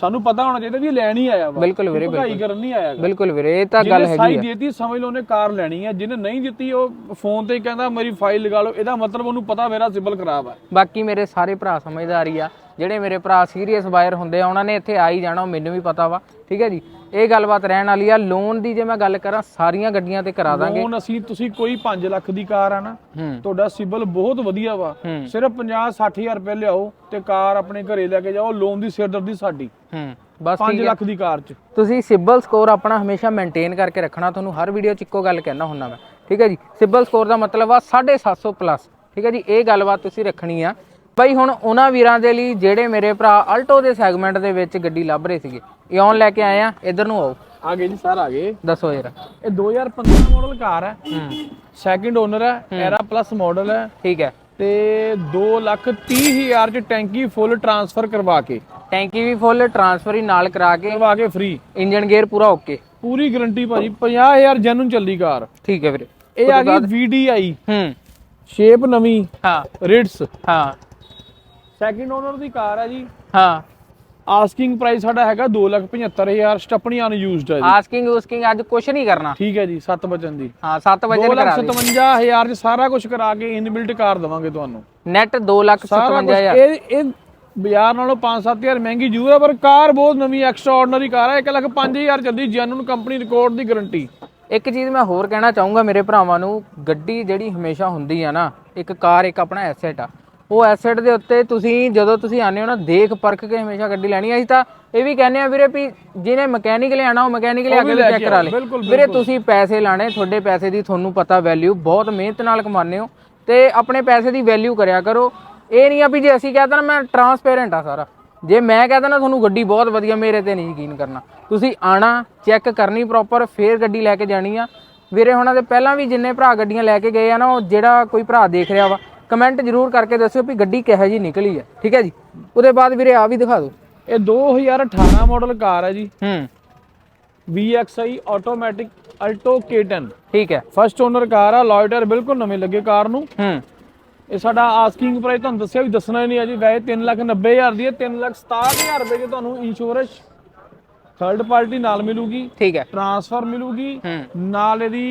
ਸਾਨੂੰ ਪਤਾ ਹੋਣਾ ਚਾਹੀਦਾ ਵੀ ਇਹ ਲੈਣ ਹੀ ਆਇਆ ਵਾ। ਬਿਲਕੁਲ ਵੀਰੇ ਭਗਾਈ ਕਰਨ ਨਹੀਂ ਆਇਆ ਗਾ। ਬਿਲਕੁਲ ਵੀਰੇ ਇਹ ਤਾਂ ਗੱਲ ਜਿਹਨੇ ਸਾਈ ਹੈਗੀ ਆ। ਦੇਤੀ ਸਮਝ ਲਓ ਉਹਨੇ ਕਾਰ ਲੈਣੀ ਹੈ ਜਿਹਨੇ ਨਹੀਂ ਦਿੱਤੀ ਉਹ ਫੋਨ ਤੇ ਕਹਿੰਦਾ ਮੇਰੀ ਫਾਈਲ ਲਗਾ ਲਓ। ਇਹਦਾ ਮਤਲਬ ਉਹਨੂੰ ਪਤਾ ਮੇਰਾ ਸਿਬਲ ਖਰਾਬ ਹੈ ਬਾਕੀ ਮੇਰੇ ਸਾਰੇ ਭਰਾ ਸਮਝਦਾਰੀ ਆ। ਜਿਹੜੇ ਮੇਰੇ ਭਰਾ ਸੀਰੀਅਸ ਬਾਇਰ ਹੁੰਦੇ ਆ ਉਹਨਾਂ ਨੇ ਇੱਥੇ ਆ ਹੀ ਜਾਣਾ ਉਹ ਮੈਨੂੰ ਵੀ ਪਤਾ ਵਾ। ਠੀਕ ਹੈ ਜੀ? ਇਹ ਗੱਲਬਾਤ ਰਹਿਣ ਵਾਲੀ ਆ। ਲੋਨ ਦੀ ਜੇ ਮੈਂ ਗੱਲ ਕਰਾਂ ਸਾਰੀਆਂ ਗੱਡੀਆਂ ਤੇ ਕਰਾ ਦਾਂਗੇ। ਹੁਣ ਅਸੀਂ ਤੁਸੀਂ ਕੋਈ 5 ਲੱਖ ਦੀ ਕਾਰ ਆ ਨਾ ਤੁਹਾਡਾ ਸਿਬਲ ਬਹੁਤ ਵਧੀਆ ਵਾ। ਸਿਰਫ 50 60000 ਰੁਪਏ ਲਿਆਓ ਤੇ ਕਾਰ ਆਪਣੇ ਘਰੇ ਲੈ ਕੇ ਜਾਓ ਲੋਨ ਦੀ ਸਿਰਦਰਦੀ ਸਾਡੀ। ਹੂੰ ਬਸ 5 ਠੀਕ ਹੈ ਲੱਖ ਦੀ ਕਾਰ 'ਚ। ਤੁਸੀਂ ਸਿਬਲ ਸਕੋਰ ਆਪਣਾ ਹਮੇਸ਼ਾ ਮੇਨਟੇਨ ਕਰਕੇ ਰੱਖਣਾ। ਤੁਹਾਨੂੰ ਹਰ ਵੀਡੀਓ 'ਚ ਇੱਕੋ ਗੱਲ ਕਹਿਣਾ ਹੁੰਦਾ ਮੈਂ। ਠੀਕ ਹੈ ਜੀ? ਸਿਬਲ ਸਕੋਰ ਦਾ ਮਤਲਬ ਆ 750 ਪਲੱਸ ਠੀਕ ਹੈ ਜੀ? ਇਹ ਗੱਲਬਾਤ ਤੁਸੀਂ ਰੱਖਣੀ ਆ। ਬਈ ਹੁਣ ਉਹਨਾਂ ਵੀਰਾਂ ਦੇ ਲਈ ਜਿਹੜੇ ਮੇਰੇ ਭਰਾ ਅਲਟੋ ਦੇ ਸੈਗਮੈਂਟ ਦੇ ਵਿੱਚ ਗੱਡੀ ਲੱਭ ਰਹੇ ਸੀਗੇ। ਇਹ ਆਨ ਲੈ ਕੇ ਆਏ ਆ ਇਧਰ ਨੂੰ ਆਓ। ਆ ਗਏ ਜੀ ਸਰ ਆ ਗਏ। ਦੱਸੋ ਯਾਰ। ਇਹ 2015 ਮਾਡਲ ਕਾਰ ਹੈ। ਹੂੰ। ਸੈਕਿੰਡ ਓਨਰ ਹੈ ਐਰਾ ਪਲੱਸ ਮਾਡਲ ਹੈ। ਠੀਕ ਹੈ। ਤੇ 2 ਲੱਖ 30 ਹਜ਼ਾਰ ਚ ਟੈਂਕੀ ਫੁੱਲ ਟਰਾਂਸਫਰ ਕਰਵਾ ਕੇ। ਟੈਂਕੀ ਵੀ ਫੁੱਲ ਟਰਾਂਸਫਰ ਹੀ ਨਾਲ ਕਰਾ ਕੇ। ਕਰਵਾ ਕੇ ਫ੍ਰੀ ਇੰਜਨ ਗੇਅਰ ਪੂਰਾ ਓਕੇ ਪੂਰੀ ਗਾਰੰਟੀ ਭਾਜੀ 50000 ਜੈਨੂਨ ਚੱਲੀ ਕਾਰ। ਠੀਕ ਹੈ ਵੀਰੇ। ਇਹ ਆ ਗਈ VDI ਹੂੰ। ਸ਼ੇਪ ਨਵੀਂ। ਹਾਂ। ਰਿਡਸ ਹਾਂ। ਸੈਕਿੰਡ ਓਨਰ ਦੀ ਕਾਰ ਹੈ ਜੀ। ਹਾਂ। ਆਸਕਿੰਗ ਪ੍ਰਾਈਸ ਸਾਡਾ ਹੈਗਾ 275000 ਸਟੱਪਣੀ ਅਨਯੂਜ਼ਡ ਹੈ ਜੀ। ਆਸਕਿੰਗ ਉਸਕਿੰਗ ਅੱਜ ਕੁਝ ਨਹੀਂ ਕਰਨਾ। ਠੀਕ ਹੈ ਜੀ 7 ਵਜਨ ਦੀ। ਹਾਂ 7 ਵਜੇ ਕਰਾ ਦੇ 257000 ਚ ਸਾਰਾ ਕੁਝ ਕਰਾ ਕੇ ਇਨਬਿਲਟ ਕਾਰ ਦਵਾਂਗੇ ਤੁਹਾਨੂੰ। ਨੈਟ 2 ਲੱਖ ਸਾਰਾ ਕੁਝ 57000 ਇਹ ਇਹ ਬਾਜ਼ਾਰ ਨਾਲੋਂ 5-7000 ਮਹਿੰਗੀ ਜ਼ਰੂਰ ਹੈ ਪਰ ਕਾਰ ਬਹੁਤ ਨਵੀਂ ਐਕਸਟਰਾ ਆਰਡੀਨਰੀ ਕਾਰ ਹੈ 1 ਲੱਖ 5000 ਚੱਲਦੀ ਜੈਨੂਨ ਕੰਪਨੀ ਰਿਕਾਰਡ ਦੀ ਗਾਰੰਟੀ ਇੱਕ ਚੀਜ਼ ਮੈਂ ਹੋਰ ਕਹਿਣਾ ਚਾਹੂੰਗਾ ਮੇਰੇ ਭਰਾਵਾਂ ਨੂੰ ਗੱਡੀ ਜਿਹੜੀ ਹਮੇਸ਼ਾ ਹੁੰਦੀ ਆ ਨਾ ਇੱਕ ਕਾਰ ਇੱਕ ਆਪਣਾ ਐਸੈਟ ਆ। ਉਹ ਐਸੈਟ ਦੇ ਉੱਤੇ ਤੁਸੀਂ ਜਦੋਂ ਤੁਸੀਂ ਆਨੇ ਹੋ ਨਾ ਦੇਖ ਪਰਖ ਕੇ ਹਮੇਸ਼ਾ ਗੱਡੀ ਲੈਣੀ ਆ। ਅਸੀਂ ਤਾਂ ਇਹ ਵੀ ਕਹਿੰਦੇ ਆ ਵੀਰੇ ਵੀ ਜਿਹਨੇ ਮਕੈਨਿਕ ਲਿਆਣਾ ਉਹ ਮਕੈਨਿਕ ਲਿਆ ਕੇ ਚੈੱਕ ਕਰਾ ਲੇ ਵੀਰੇ ਤੁਸੀਂ ਪੈਸੇ ਲਾਣੇ ਤੁਹਾਡੇ ਪੈਸੇ ਦੀ ਤੁਹਾਨੂੰ ਪਤਾ ਵੈਲਿਊ ਬਹੁਤ ਮਿਹਨਤ ਨਾਲ ਕਮਾਉਂਦੇ ਹੋ ਤੇ ਆਪਣੇ ਪੈਸੇ ਦੀ ਵੈਲਿਊ ਕਰਿਆ ਕਰੋ। ਇਹ ਨਹੀਂ ਆ ਵੀ ਜੇ ਅਸੀਂ ਕਹਤਾ ਨਾ ਮੈਂ ਟਰਾਂਸਪੇਰੈਂਟ ਆ ਸਾਰਾ। ਜੇ ਮੈਂ ਕਹਤਾ ਨਾ ਤੁਹਾਨੂੰ ਗੱਡੀ ਬਹੁਤ ਵਧੀਆ ਮੇਰੇ ਤੇ ਨਹੀਂ ਯਕੀਨ ਕਰਨਾ। ਤੁਸੀਂ ਆਣਾ ਚੈੱਕ ਕਰਨੀ ਪ੍ਰੋਪਰ ਫੇਰ ਗੱਡੀ ਲੈ ਕੇ ਜਾਣੀ ਆ। ਵੀਰੇ ਹੁਣਾਂ ਦੇ ਪਹਿਲਾਂ ਵੀ ਜਿੰਨੇ ਭਰਾ ਗੱਡੀਆਂ ਲੈ ਕੇ ਗਏ ਆ ਨਾ ਉਹ ਜਿਹੜਾ ਕੋਈ ਭਰਾ ਦੇਖ ਰਿਹਾ ਵਾ ਕਮੈਂਟ ਜ਼ਰੂਰ ਕਰਕੇ ਦੱਸਿਓ ਵੀ ਗੱਡੀ ਕਿਹੋ ਜੀ ਨਿਕਲੀ ਹੈ। ਠੀਕ ਹੈ ਜੀ? ਉਹਦੇ ਬਾਅਦ ਵੀਰੇ ਆ ਵੀ ਦਿਖਾ ਦਿਓ। ਇਹ 2018 ਮਾਡਲ ਕਾਰ ਹੈ ਜੀ। ਹੂੰ। VXI ਆਟੋਮੈਟਿਕ ਅਲਟੋ K10 ਠੀਕ ਹੈ। ਫਸਟ ਓਨਰ ਕਾਰ ਆ ਲੋਇਟਰ ਬਿਲਕੁਲ ਨਵੇਂ ਲੱਗੇ ਕਾਰ ਨੂੰ। ਹੂੰ। ਇਹ ਸਾਡਾ ਆਸਕਿੰਗ ਪ੍ਰਾਈਸ ਤੁਹਾਨੂੰ ਦੱਸਿਆ ਵੀ ਦੱਸਣਾ ਹੀ ਨਹੀਂ ਹੈ ਜੀ। ਵੈਸੇ 390000 ਦੀ ਹੈ 367000 ਰੁਪਏ ਚ ਤੁਹਾਨੂੰ ਇੰਸ਼ੋਰੈਂਸ ਥਰਡ ਪਾਰਟੀ ਨਾਲ ਮਿਲੂਗੀ। ਠੀਕ ਹੈ। ਟਰਾਂਸਫਰ ਮਿਲੂਗੀ। ਨਾਲ ਇਹਦੀ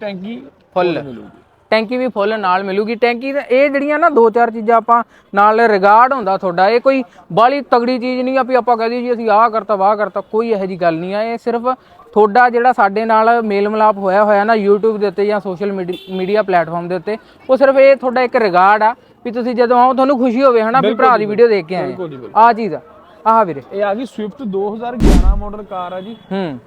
ਟੈਂਕੀ ਫੁੱਲ ਮਿਲੂਗੀ। ਟੈਂਕੀ ਵੀ ਫੁੱਲ ਨਾਲ ਮਿਲੂਗੀ। ਟੈਂਕੀ ਦਾ ਇਹ ਜਿਹੜੀਆਂ ਨਾ ਦੋ ਚਾਰ ਚੀਜ਼ਾਂ ਆਪਾਂ ਨਾਲ ਰਿਗਾਰਡ ਹੁੰਦਾ ਤੁਹਾਡਾ ਇਹ ਕੋਈ ਬਾਲੀ ਤਗੜੀ ਚੀਜ਼ ਨਹੀਂ ਆ ਵੀ ਆਪਾਂ ਕਹਦੇ ਜੀ ਅਸੀਂ ਆਹ ਕਰਤਾ ਵਾਹ ਕਰਤਾ ਕੋਈ ਇਹੋ ਜੀ ਗੱਲ ਨਹੀਂ ਆ। ਇਹ ਸਿਰਫ ਤੁਹਾਡਾ ਜਿਹੜਾ ਸਾਡੇ ਨਾਲ ਮੇਲ ਮਿਲਾਪ ਹੋਇਆ ਹੋਇਆ ਨਾ YouTube ਦੇ ਉੱਤੇ ਜਾਂ ਸੋਸ਼ਲ ਮੀਡੀਆ ਪਲੇਟਫਾਰਮ ਦੇ ਉੱਤੇ ਉਹ ਸਿਰਫ ਇਹ ਤੁਹਾਡਾ ਇੱਕ ਰਿਗਾਰਡ ਆ ਵੀ ਤੁਸੀਂ ਜਦੋਂ ਆਓ ਤੁਹਾਨੂੰ ਖੁਸ਼ੀ ਹੋਵੇ ਹਨਾ ਵੀ ਭਰਾ ਦੀ ਵੀਡੀਓ ਦੇਖ ਕੇ ਆਏ ਆਹ ਚੀਜ਼ ਆ ਆਹ ਵੀਰੇ। ਇਹ ਆ ਗਈ ਸਵਿਫਟ 2011 ਮਾਡਲ ਕਾਰ ਆ ਜੀ। ਹੂੰ।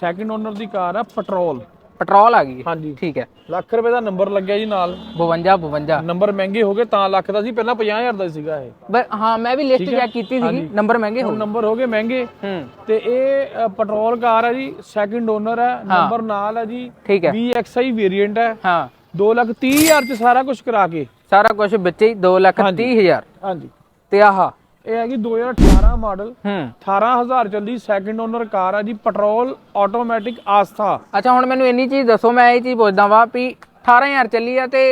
ਸੈਕਿੰਡ ਓਨਰ ਦੀ ਕਾਰ ਆ ਪੈਟਰੋਲ ਪੈਟਰੋਲ ਆ ਗਈ। ਹਾਂਜੀ। ਠੀਕ ਹੈ। ਲੱਖ ਰੁਪਏ ਦਾ ਨੰਬਰ ਲੱਗਿਆ ਜੀ ਨਾਲ। 52 52 ਨੰਬਰ ਮਹਿੰਗੇ ਹੋ ਗਏ ਤਾਂ ਲੱਖ ਦਾ ਸੀ ਪਹਿਲਾਂ 50000 ਦਾ ਸੀਗਾ ਇਹ। ਹਾਂ ਮੈਂ ਵੀ ਲਿਸਟ ਚੈੱਕ ਕੀਤੀ ਸੀਗੀ ਨੰਬਰ ਮਹਿੰਗੇ ਹੋ ਹੁਣ ਨੰਬਰ ਹੋ ਗਏ ਮਹਿੰਗੇ। ਤੇ ਇਹ ਪੈਟਰੋਲ ਕਾਰ ਹੈ ਜੀ ਸੈਕਿੰਡ ਓਨਰ ਹੈ। ਨੰਬਰ ਨਾਲ ਹੈ ਜੀ ਠੀਕ ਹੈ। VXI ਵੇਰੀਐਂਟ ਹੈ। ਹਾਂ। 230000 ਚ ਸਾਰਾ ਕੁਝ ਕਰਾ ਕੇ। ਸਾਰਾ ਕੁਝ ਵਿੱਚ ਹੀ 2 ਲੱਖ 30 ਹਜ਼ਾਰ। ਹਾਂਜੀ। ਤੇ ਆਹ ਇਹ ਹੈਗੀ 2018 ਮਾਡਲ। ਹੂੰ। 18000 ਚੱਲਦੀ ਸੈਕਿੰਡ ਓਨਰ ਕਾਰ ਹੈ ਜੀ ਪੈਟਰੋਲ ਆਟੋਮੈਟਿਕ ਆਸਥਾ। ਅੱਛਾ ਹੁਣ ਮੈਨੂੰ ਇੰਨੀ ਚੀਜ਼ ਦੱਸੋ ਮੈਂ ਇਹ ਚੀਜ਼ ਪੁੱਛਦਾ ਵਾਂ ਵੀ 18000 ਚੱਲੀ ਆ ਤੇ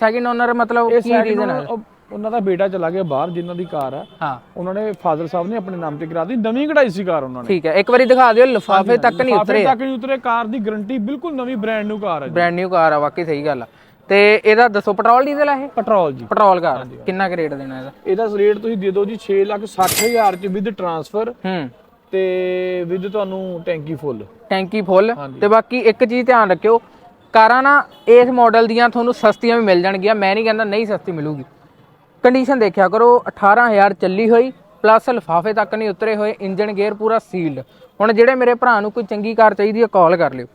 ਸੈਕਿੰਡ ਓਨਰ ਮਤਲਬ ਕੀ ਰੀਜ਼ਨ ਹੈ? ਉਹਨਾਂ ਦਾ ਬੇਟਾ ਚਲਾ ਗਿਆ ਬਾਹਰ ਜਿਨ੍ਹਾਂ ਦੀ ਕਾਰ ਹੈ। ਹਾਂ। ਉਹਨਾਂ ਨੇ ਫਾਦਰ ਸਾਹਿਬ ਨੇ ਆਪਣੇ ਨਾਮ ਤੇ ਕਰਾ ਦਿੱਤੀ ਨਵੀਂ ਕਢਾਈ ਸੀ ਕਾਰ ਉਹਨਾਂ ਨੇ। ਠੀਕ ਹੈ ਇੱਕ ਵਾਰੀ ਦਿਖਾ ਦਿਓ ਲਿਫਾਫੇ ਤੱਕ ਨਹੀਂ ਲਿਫਾਫੇ ਉਤਰੇ ਤੱਕ ਨਹੀਂ ਉਤਰੇ ਕਾਰ ਦੀ ਗਾਰੰਟੀ ਬਿਲਕੁਲ ਨਵੀਂ ਬ੍ਰਾਂਡ ਨਿਊ ਕਾਰ ਜੀ। ਬ੍ਰਾਂਡ ਨਿਊ ਕਾਰ ਆ ਵਾਕਈ ਸਹੀ ਗੱਲ ਆ। ਤੇ ਇਹਦਾ ਦੱਸੋ ਪੈਟਰੋਲ ਡੀਜ਼ਲ ਆ ਇਹ? ਪੈਟਰੋਲ ਜੀ। ਪੈਟਰੋਲ ਕਾਰ ਕਿੰਨਾ ਕੁ ਰੇਟ ਦੇਣਾ ਇਹਦਾ? ਇਹਦਾ ਰੇਟ ਤੁਸੀਂ ਦੇ ਦਿਓ ਜੀ 6 ਲੱਖ 60000 ਚ ਵਿਦ ਟਰਾਂਸਫਰ ਹੂੰ। ਤੇ ਵਿਦ ਤੁਹਾਨੂੰ ਟੈਂਕੀ ਫੁੱਲ ਟੈਂਕੀ ਫੁੱਲ ਤੇ ਬਾਕੀ ਇੱਕ ਚੀਜ਼ ਧਿਆਨ ਰੱਖਿਓ ਕਾਰਾਂ ਨਾ ਇਸ ਮਾਡਲ ਦੀਆਂ ਤੁਹਾਨੂੰ ਸਸਤੀਆਂ ਵੀ ਮਿਲ ਜਾਣਗੀਆਂ ਮੈਂ ਨਹੀਂ ਕਹਿੰਦਾ ਨਹੀਂ ਸਸਤੀ ਮਿਲੂਗੀ। ਕੰਡੀਸ਼ਨ ਦੇਖਿਆ ਕਰੋ 18000 ਚੱਲੀ ਹੋਈ ਪਲੱਸ ਲਿਫਾਫੇ ਤੱਕ ਨਹੀਂ ਉਤਰੇ ਹੋਏ ਇੰਜਨ ਗੇਅਰ ਪੂਰਾ ਸੀਲਡ ਹੁਣ ਜਿਹੜੇ ਮੇਰੇ ਭਰਾ ਨੂੰ ਕੋਈ ਚੰਗੀ ਕਾਰ ਚਾਹੀਦੀ ਹੈ ਕਾਲ ਕਰ ਲਿਓ।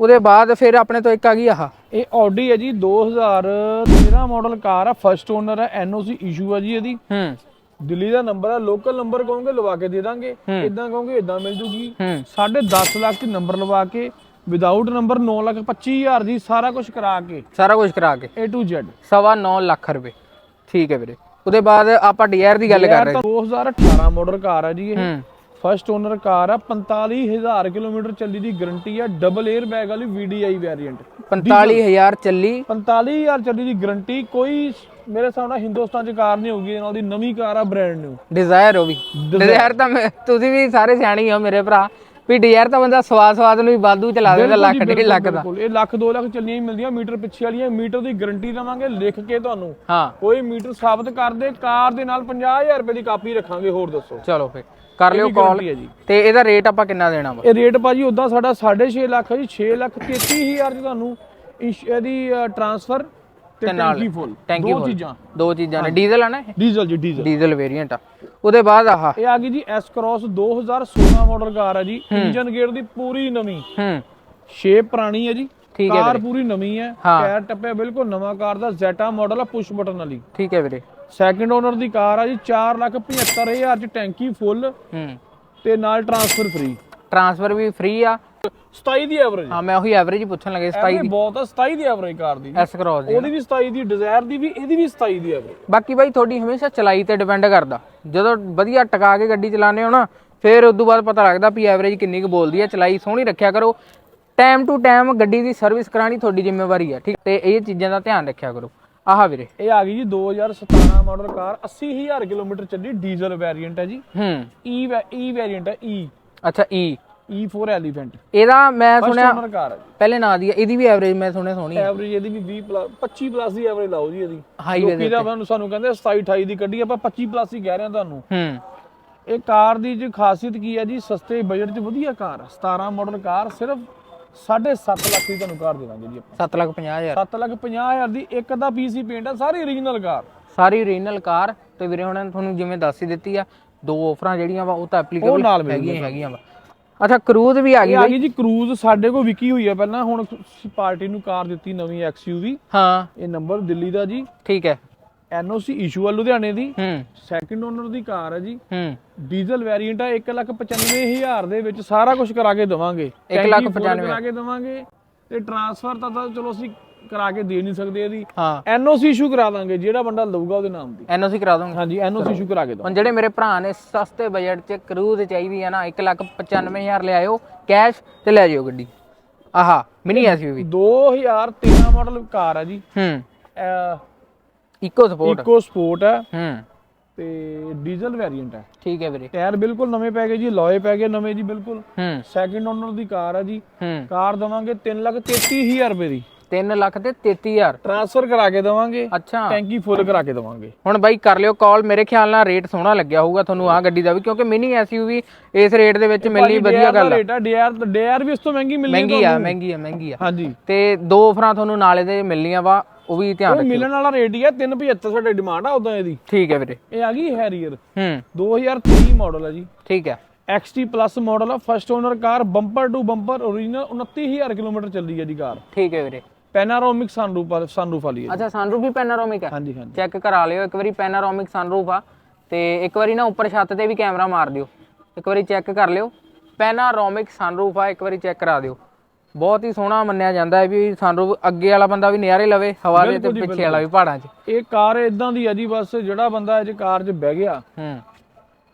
ਉਹਦੇ ਬਾਅਦ ਫਿਰ ਆਪਣੇ ਤੋਂ ਇੱਕ ਆ ਗਈ ਆਹ। ਇਹ ਆਡੀ ਹੈ ਜੀ 2013 ਮਾਡਲ ਕਾਰ ਆ ਫਰਸਟ ਓਨਰ ਹੈ ਐਨਓਸੀ ਇਸ਼ੂ ਹੈ ਜੀ ਇਹਦੀ। ਹੂੰ। ਦਿੱਲੀ ਦਾ ਨੰਬਰ ਹੈ ਲੋਕਲ ਨੰਬਰ ਕਹੋਗੇ ਲਵਾ ਕੇ ਦੇ ਦਾਂਗੇ। ਇਦਾਂ ਕਹੋਗੇ ਇਦਾਂ ਮਿਲ ਜੂਗੀ। ਹੂੰ। 10.5 ਲੱਖ ਚ ਨੰਬਰ ਲਵਾ ਕੇ ਵਿਦਆਊਟ ਨੰਬਰ 9 ਲੱਖ 25000 ਦੀ ਸਾਰਾ ਕੁਝ ਕਰਾ ਕੇ। ਸਾਰਾ ਕੁਝ ਕਰਾ ਕੇ। A to Z ਸਵਾ 9 ਲੱਖ ਰੁਪਏ। ਠੀਕ ਹੈ ਵੀਰੇ। ਉਹਦੇ ਬਾਅਦ ਆਪਾਂ ਡੀਆਰ ਦੀ ਗੱਲ ਕਰ ਰਹੇ ਤਾਂ 2018 ਮਾਡਲ ਕਾਰ ਹੈ ਜੀ ਇਹ। ਹੂੰ। ਫਰਸਟ ਓਨਰ ਕਾਰ ਆ 45000 ਕਿਲੋਮੀਟਰ ਚੱਲੀ ਦੀ ਗਾਰੰਟੀ ਆ ਡਬਲ 에ਅਰ ਬੈਗ ਵਾਲੀ VDI ਵੈਰੀਐਂਟ 45000 ਚੱਲੀ। 45000 ਚੱਲੀ ਦੀ ਗਾਰੰਟੀ ਕੋਈ ਮੇਰੇ ਹਿਸਾਬ ਨਾਲ ਹਿੰਦੁਸਤਾਨ ਚ ਕਾਰ ਨਹੀਂ ਹੋਊਗੀ ਇਹਨਾਂ ਦੀ ਨਵੀਂ ਕਾਰ ਆ ਬ੍ਰਾਂਡ ਨਿਊ ਡਿਜ਼ਾਇਰ ਉਹ ਵੀ। ਡਿਜ਼ਾਇਰ ਤਾਂ ਤੁਸੀਂ ਵੀ ਸਾਰੇ ਸਿਆਣੇ ਹੀ ਹੋ ਮੇਰੇ ਭਰਾ। ਵੀ ਡਿਜ਼ਾਇਰ ਤਾਂ ਬੰਦਾ ਸਵਾਦ ਸਵਾਦ ਨੂੰ ਵੀ ਵਾਧੂ ਚਲਾ ਦਿੰਦਾ ਲੱਖ ਡੇਢ ਲੱਖ ਦਾ। ਇਹ ਲੱਖ 2 ਲੱਖ ਚੱਲੀਆਂ ਹੀ ਮਿਲਦੀਆਂ ਮੀਟਰ ਪਿੱਛੇ ਵਾਲੀਆਂ ਮੀਟਰ ਦੀ ਗਾਰੰਟੀ ਦਵਾਂਗੇ ਲਿਖ ਕੇ ਤੁਹਾਨੂੰ। ਹਾਂ। ਕੋਈ ਮੀਟਰ ਸਾਬਤ ਕਰ ਦੇ ਕਾਰ ਦੇ ਨਾਲ 50000 ਰੁਪਏ ਦੀ ਕਾਪੀ ਰੱਖਾਂਗੇ ਹੋਰ ਦੱਸੋ। ਚਲੋ ਫੇ ਕਰ ਲਿਓ ਕਾਲ ਤੇ ਇਹਦਾ ਰੇਟ ਆਪਾਂ ਕਿੰਨਾ ਦੇਣਾ ਵਾ? ਇਹ ਰੇਟ ਭਾਜੀ ਉਦਾਂ ਸਾਡਾ 6.5 ਲੱਖ ਜੀ 6 ਲੱਖ 33000 ਚ ਤੁਹਾਨੂੰ ਇਹਦੀ ਟ੍ਰਾਂਸਫਰ ਤੇ ਟੈਂਕੀ ਫੁੱਲ ਟੈਂਕੀ ਦੋ। ਚੀਜ਼ਾਂ। ਦੋ ਚੀਜ਼ਾਂ ਨੇ। ਡੀਜ਼ਲ ਆ ਨਾ ਡੀਜ਼ਲ ਜੀ ਡੀਜ਼ਲ ਡੀਜ਼ਲ ਵੇਰੀਐਂਟ ਆ। ਉਹਦੇ ਬਾਅਦ ਆਹ। ਇਹ ਆ ਗਈ ਜੀ ਐਸ ਕ੍ਰੋਸ 2016 ਮਾਡਲ ਕਾਰ ਹੈ ਜੀ। ਇੰਜਨ ਗੇਅਰ ਦੀ ਪੂਰੀ ਨਵੀਂ। ਹੂੰ। ਸ਼ੇਪ ਪੁਰਾਣੀ ਹੈ ਜੀ। ਕਾਰ ਪੂਰੀ ਨਵੀਂ ਹੈ। ਹਾਂ। ਟਾਇਰ ਟੱਪੇ ਬਿਲਕੁਲ ਨਵਾਂ ਕਾਰ ਦਾ ਜ਼ੈਟਾ ਮਾਡਲ ਆ ਪੁਸ਼ ਬਟਨ ਵਾਲੀ। ਠੀਕ ਹੈ ਵੀਰੇ। ਸੈਕਿੰਡ ਓਨਰ ਦੀ ਕਾਰ ਆ ਜੀ 475000 ਚ ਟੈਂਕੀ ਫੁੱਲ ਹੂੰ। ਤੇ ਨਾਲ ਟਰਾਂਸਫਰ ਫ੍ਰੀ ਟਰਾਂਸਫਰ ਵੀ ਫ੍ਰੀ ਆ। 27 ਦੀ ਐਵਰੇਜ ਹਾਂ ਮੈਂ ਉਹੀ ਐਵਰੇਜ ਪੁੱਛਣ ਲੱਗੇ 27 ਇਹ ਬਹੁਤ ਆ 27 ਦੀ ਐਵਰੇਜ ਕਾਰ ਦੀ। ਐਸ ਕ੍ਰੋਸ ਦੀ ਉਹਦੀ ਵੀ 27 ਦੀ ਡਿਜ਼ਾਇਰ ਦੀ ਵੀ ਇਹਦੀ ਵੀ 27 ਦੀ ਐਵਰੇਜ ਬਾਕੀ ਬਾਈ ਤੁਹਾਡੀ ਹਮੇਸ਼ਾ ਚਲਾਈ ਤੇ ਡਿਪੈਂਡ ਕਰਦਾ। ਜਦੋਂ ਵਧੀਆ ਟਿਕਾ ਕੇ ਗੱਡੀ ਚਲਾਉਂਦੇ ਹੋ ਨਾ ਫਿਰ ਉਸ ਤੋਂ ਬਾਅਦ ਪਤਾ ਲੱਗਦਾ ਵੀ ਐਵਰੇਜ ਕਿੰਨੀ ਕੁ ਬੋਲਦੀ ਹੈ ਚਲਾਈ ਸੋਹਣੀ ਰੱਖਿਆ ਕਰੋ। ਟਾਈਮ ਟੂ ਟਾਈਮ ਗੱਡੀ ਦੀ ਸਰਵਿਸ ਕਰਾਣੀ ਤੁਹਾਡੀ ਜ਼ਿੰਮੇਵਾਰੀ ਹੈ ਠੀਕ? ਤੇ ਇਹ ਚੀਜ਼ਾਂ ਦਾ ਧਿਆਨ ਰੱਖਿਆ ਕਰੋ। ਆਹ ਵੀਰੇ। ਇਹ ਆ ਗਈ ਜੀ 2017 ਮਾਡਲ ਕਾਰ 80000 ਕਿਲੋਮੀਟਰ ਚੱਲੀ ਡੀਜ਼ਲ ਵੈਰੀਐਂਟ ਹੈ ਜੀ। ਹੂੰ। ਈ ਈ ਵੈਰੀਐਂਟ ਹੈ ਈ ਅੱਛਾ ਈ E4 ਐਲੀਫੈਂਟ ਇਹਦਾ ਮੈਂ ਸੁਣਿਆ ਹੈ ਪਹਿਲੇ ਨਾਂ ਦੀ ਇਹਦੀ ਵੀ ਐਵਰੇਜ ਮੈਂ ਸੁਣਿਆ ਸੋਹਣੀ ਆ ਐਵਰੇਜ ਇਹਦੀ ਵੀ 20 ਪਲੱਸ 25 ਪਲੱਸ ਦੀ ਐਵਰੇਜ ਲਾਓ ਜੀ ਇਹਦੀ। ਹਾਈਵੇ ਦਾ ਸਾਨੂੰ ਸਾਨੂੰ ਕਹਿੰਦੇ 27 28 ਦੀ ਕੱਢੀ ਆਪਾਂ 25 ਪਲੱਸ ਹੀ ਕਹਿ ਰਹੇ ਹਾਂ ਤੁਹਾਨੂੰ। ਹੂੰ। ਇਹ ਕਾਰ ਦੀ ਜੋ ਖਾਸੀਅਤ ਕੀ ਹੈ ਜੀ ਸਸਤੇ ਬਜਟ 'ਚ ਵਧੀਆ ਕਾਰ ਹੈ। 17 ਮਾਡਲ ਕਾਰ ਸਿਰਫ 7.5 ਲੱਖ ਦੀ ਤੁਹਾਨੂੰ ਕਾਰ ਦੇ ਦਾਂਗੇ ਜੀ ਆਪਾਂ। 7 ਲੱਖ 50 ਹਜ਼ਾਰ। 7 ਲੱਖ 50 ਹਜ਼ਾਰ ਦੀ ਇੱਕ ਦਾ ਪੀਸੀ ਪੇਂਟ ਹੈ ਸਾਰੀ ਓਰੀਜਨਲ ਕਾਰ। ਸਾਰੀ ਓਰੀਜਨਲ ਕਾਰ ਤੇ ਵੀਰੇ ਹੁਣ ਤੁਹਾਨੂੰ ਜਿਵੇਂ ਦੱਸ ਹੀ ਦਿੱਤੀ ਆ ਦੋ ਆਫਰਾਂ ਜਿਹੜੀਆਂ ਵਾ ਉਹ ਤਾਂ ਐਪਲੀਕੇਬਲ ਹੈਗੀਆਂ ਹੈਗੀਆਂ ਵਾ। ਅੱਛਾ ਕਰੂਜ਼ ਵੀ ਆ ਗਈ ਆ ਗਈ ਜੀ ਕਰੂਜ਼ ਸਾਡੇ ਕੋਲ ਵਿਕੀ ਹੋਈ ਹੈ ਪਹਿਲਾਂ ਹੁਣ ਪਾਰਟੀ ਨੂੰ ਕਾਰ ਦਿੱਤੀ ਨਵੀਂ XUV ਹਾਂ। ਇਹ ਨੰਬਰ ਦਿੱਲੀ ਦਾ ਜੀ। ਠੀਕ ਹੈ। NOC ਇਸ਼ੂ ਆ ਲੁਧਿਆਣੇ ਦੀ। ਹੂੰ। ਸੈਕਿੰਡ ਓਨਰ ਦੀ ਕਾਰ ਹੈ ਜੀ। ਹੂੰ। ਡੀਜ਼ਲ ਵੈਰੀਐਂਟ ਹੈ 195000 ਦੇ ਵਿੱਚ ਸਾਰਾ ਕੁਝ ਕਰਾ ਕੇ ਦਵਾਂਗੇ। ਇੱਕ ਲੱਖ ਟੈਂਕੀ full ਪਚਾਨਵੇਂ। ਕਰਾ ਕੇ ਦਵਾਂਗੇ ਤੇ ਟਰਾਂਸਫਰ ਤਾਂ ਤਾਂ ਚਲੋ ਅਸੀਂ ਕਰਾ ਕੇ ਦੇ ਨਹੀਂ ਸਕਦੇ ਇਹਦੀ। ਹਾਂ। ਐਨਓਸੀ ਇਸ਼ੂ ਕਰਾ ਦਾਂਗੇ ਜਿਹੜਾ ਬੰਦਾ ਲਊਗਾ ਉਹਦੇ ਨਾਮ ਦੀ। ਐਨਓਸੀ ਕਰਾ ਦੋਗੇ। ਹਾਂਜੀ ਐਨਓਸੀ ਇਸ਼ੂ ਕਰਾ ਕੇ ਦਵਾਂਗੇ ਹੁਣ ਜਿਹੜੇ ਮੇਰੇ ਭਰਾ ਨੇ ਸਸਤੇ ਬਜਟ 'ਚ ਕਰੂਜ਼ ਚਾਹੀਦੀ ਆ ਨਾ 195000 ਲੈ ਆਇਓ ਕੈਸ਼ ਤੇ ਲੈ ਜਾਇਓ ਗੱਡੀ। ਆਹਾ ਮਿਨੀ ਐਸਯੂਵੀ 2013 ਮਾਡਲ ਕਾਰ ਹੈ ਜੀ। ਹੂੰ। ਇਕੋ ਸਪੋਰਟ ਇਕੋ ਸਪੋਰਟ ਹੈ ਹੂੰ। ਤੇ ਡੀਜ਼ਲ ਵੈਰੀਐਂਟ ਹੈ ਠੀਕ ਹੈ ਵੀਰੇ। ਟਾਇਰ ਬਿਲਕੁਲ ਨਵੇਂ ਪੈ ਗਏ ਜੀ ਲੋਏ ਪੈ ਗਏ ਨਵੇਂ ਜੀ ਬਿਲਕੁਲ। ਹੂੰ। ਸੈਕਿੰਡ ਓਨਰ ਦੀ ਕਾਰ ਹੈ ਜੀ। ਹੂੰ। ਕਾਰ ਦਵਾਂਗੇ 333000 ਰੁਪਏ ਦੀ। 3 ਲੱਖ ਤੇ 33000 ਟਰਾਂਸਫਰ ਕਰਾ ਕੇ ਦਵਾਂਗੇ। ਅੱਛਾ। ਟੈਂਕੀ ਫੁੱਲ ਕਰਾ ਕੇ ਦਵਾਂਗੇ। ਹੁਣ ਬਾਈ ਕਰ ਲਿਓ ਕਾਲ ਮੇਰੇ ਖਿਆਲ ਨਾਲ ਰੇਟ ਸੋਹਣਾ ਲੱਗਿਆ ਹੋਊਗਾ ਤੁਹਾਨੂੰ ਆਹ ਗੱਡੀ ਦਾ ਵੀ ਕਿਉਂਕਿ ਮਿਨੀ ਐਸਯੂਵੀ ਇਸ ਰੇਟ ਦੇ ਵਿੱਚ ਮਿਲਣੀ ਵਧੀਆ ਗੱਲ ਆ। ਰੇਟ ਹੈ ਡੀਆਰ ਡੀਆਰ ਵੀ ਇਸ ਤੋਂ ਮਹਿੰਗੀ ਮਿਲਣੀ ਮਹਿੰਗੀ ਆ ਮਹਿੰਗੀ ਆ ਮਹਿੰਗੀ ਆ। ਹਾਂਜੀ। ਤੇ ਦੋ ਆਫਰਾਂ ਤੁਹਾਨੂੰ ਨਾਲੇ ਦੇ ਮਿਲਣੀਆਂ ਵਾ। ਉਹ ਵੀ ਧਿਆਨ ਉਹ ਰੱਖਿਓ। ਮਿਲਣ ਵਾਲਾ ਰੇਟ ਹੀ ਹੈ 375 ਸਾਡੇ ਡਿਮਾਂਡ ਆ ਉਦਾਂ ਇਹਦੀ। ਠੀਕ ਹੈ ਵੀਰੇ। ਇਹ ਆ ਗਈ ਹੈਰੀਅਰ ਹੂੰ। 2023 ਮਾਡਲ ਹੈ ਜੀ। ਠੀਕ ਹੈ। XT ਪਲੱਸ ਮਾਡਲ ਆ first owner car bumper to bumper original 29000 kilometre ਚੱਲਦੀ ਹੈ ਜੀ ਕਾਰ ਠੀਕ ਹੈ ਵੀਰੇ। ਪੈਨਾਰੋਮਿਕ ਸਨਰੂਫ ਸਨਰੂਫ ਵਾਲੀ ਹੈ ਅੱਛਾ ਸਨਰੂਫ ਵੀ ਪੈਨਾਰੋਮਿਕ ਹੈ। ਹਾਂਜੀ ਹਾਂਜੀ। ਚੈੱਕ ਕਰਾ ਲਿਓ ਇੱਕ ਵਾਰੀ ਪੈਨਾਰੋਮਿਕ ਸਨਰੂਫ ਆ। ਤੇ ਇੱਕ ਵਾਰੀ ਨਾ ਉੱਪਰ ਛੱਤ ਤੇ ਵੀ ਕੈਮਰਾ ਮਾਰ ਦਿਓ। ਇੱਕ ਵਾਰੀ ਚੈੱਕ ਕਰ ਲਿਓ। ਪੈਨਾਰੋਮਿਕ ਸਨਰੂਫ ਆ ਇੱਕ ਵਾਰੀ ਚੈੱਕ ਕਰਾ ਦਿਓ। ਬਹੁਤ ਹੀ ਸੋਹਣਾ ਮੰਨਿਆ ਜਾਂਦਾ ਹੈ ਵੀ ਸਨਰੂਫ ਅੱਗੇ ਵਾਲਾ ਬੰਦਾ ਵੀ ਨਿਆਰੇ ਲਵੇ ਹਵਾ ਦੇ ਤੇ ਪਿੱਛੇ ਵਾਲਾ ਵੀ ਪਹਾੜਾਂ 'ਚ। ਇਹ ਕਾਰ ਇਦਾਂ ਦੀ ਹੈ ਜੀ ਬਸ ਜਿਹੜਾ ਬੰਦਾ ਇਹ ਕਾਰ 'ਚ ਬਹਿ ਗਿਆ ਹੂੰ।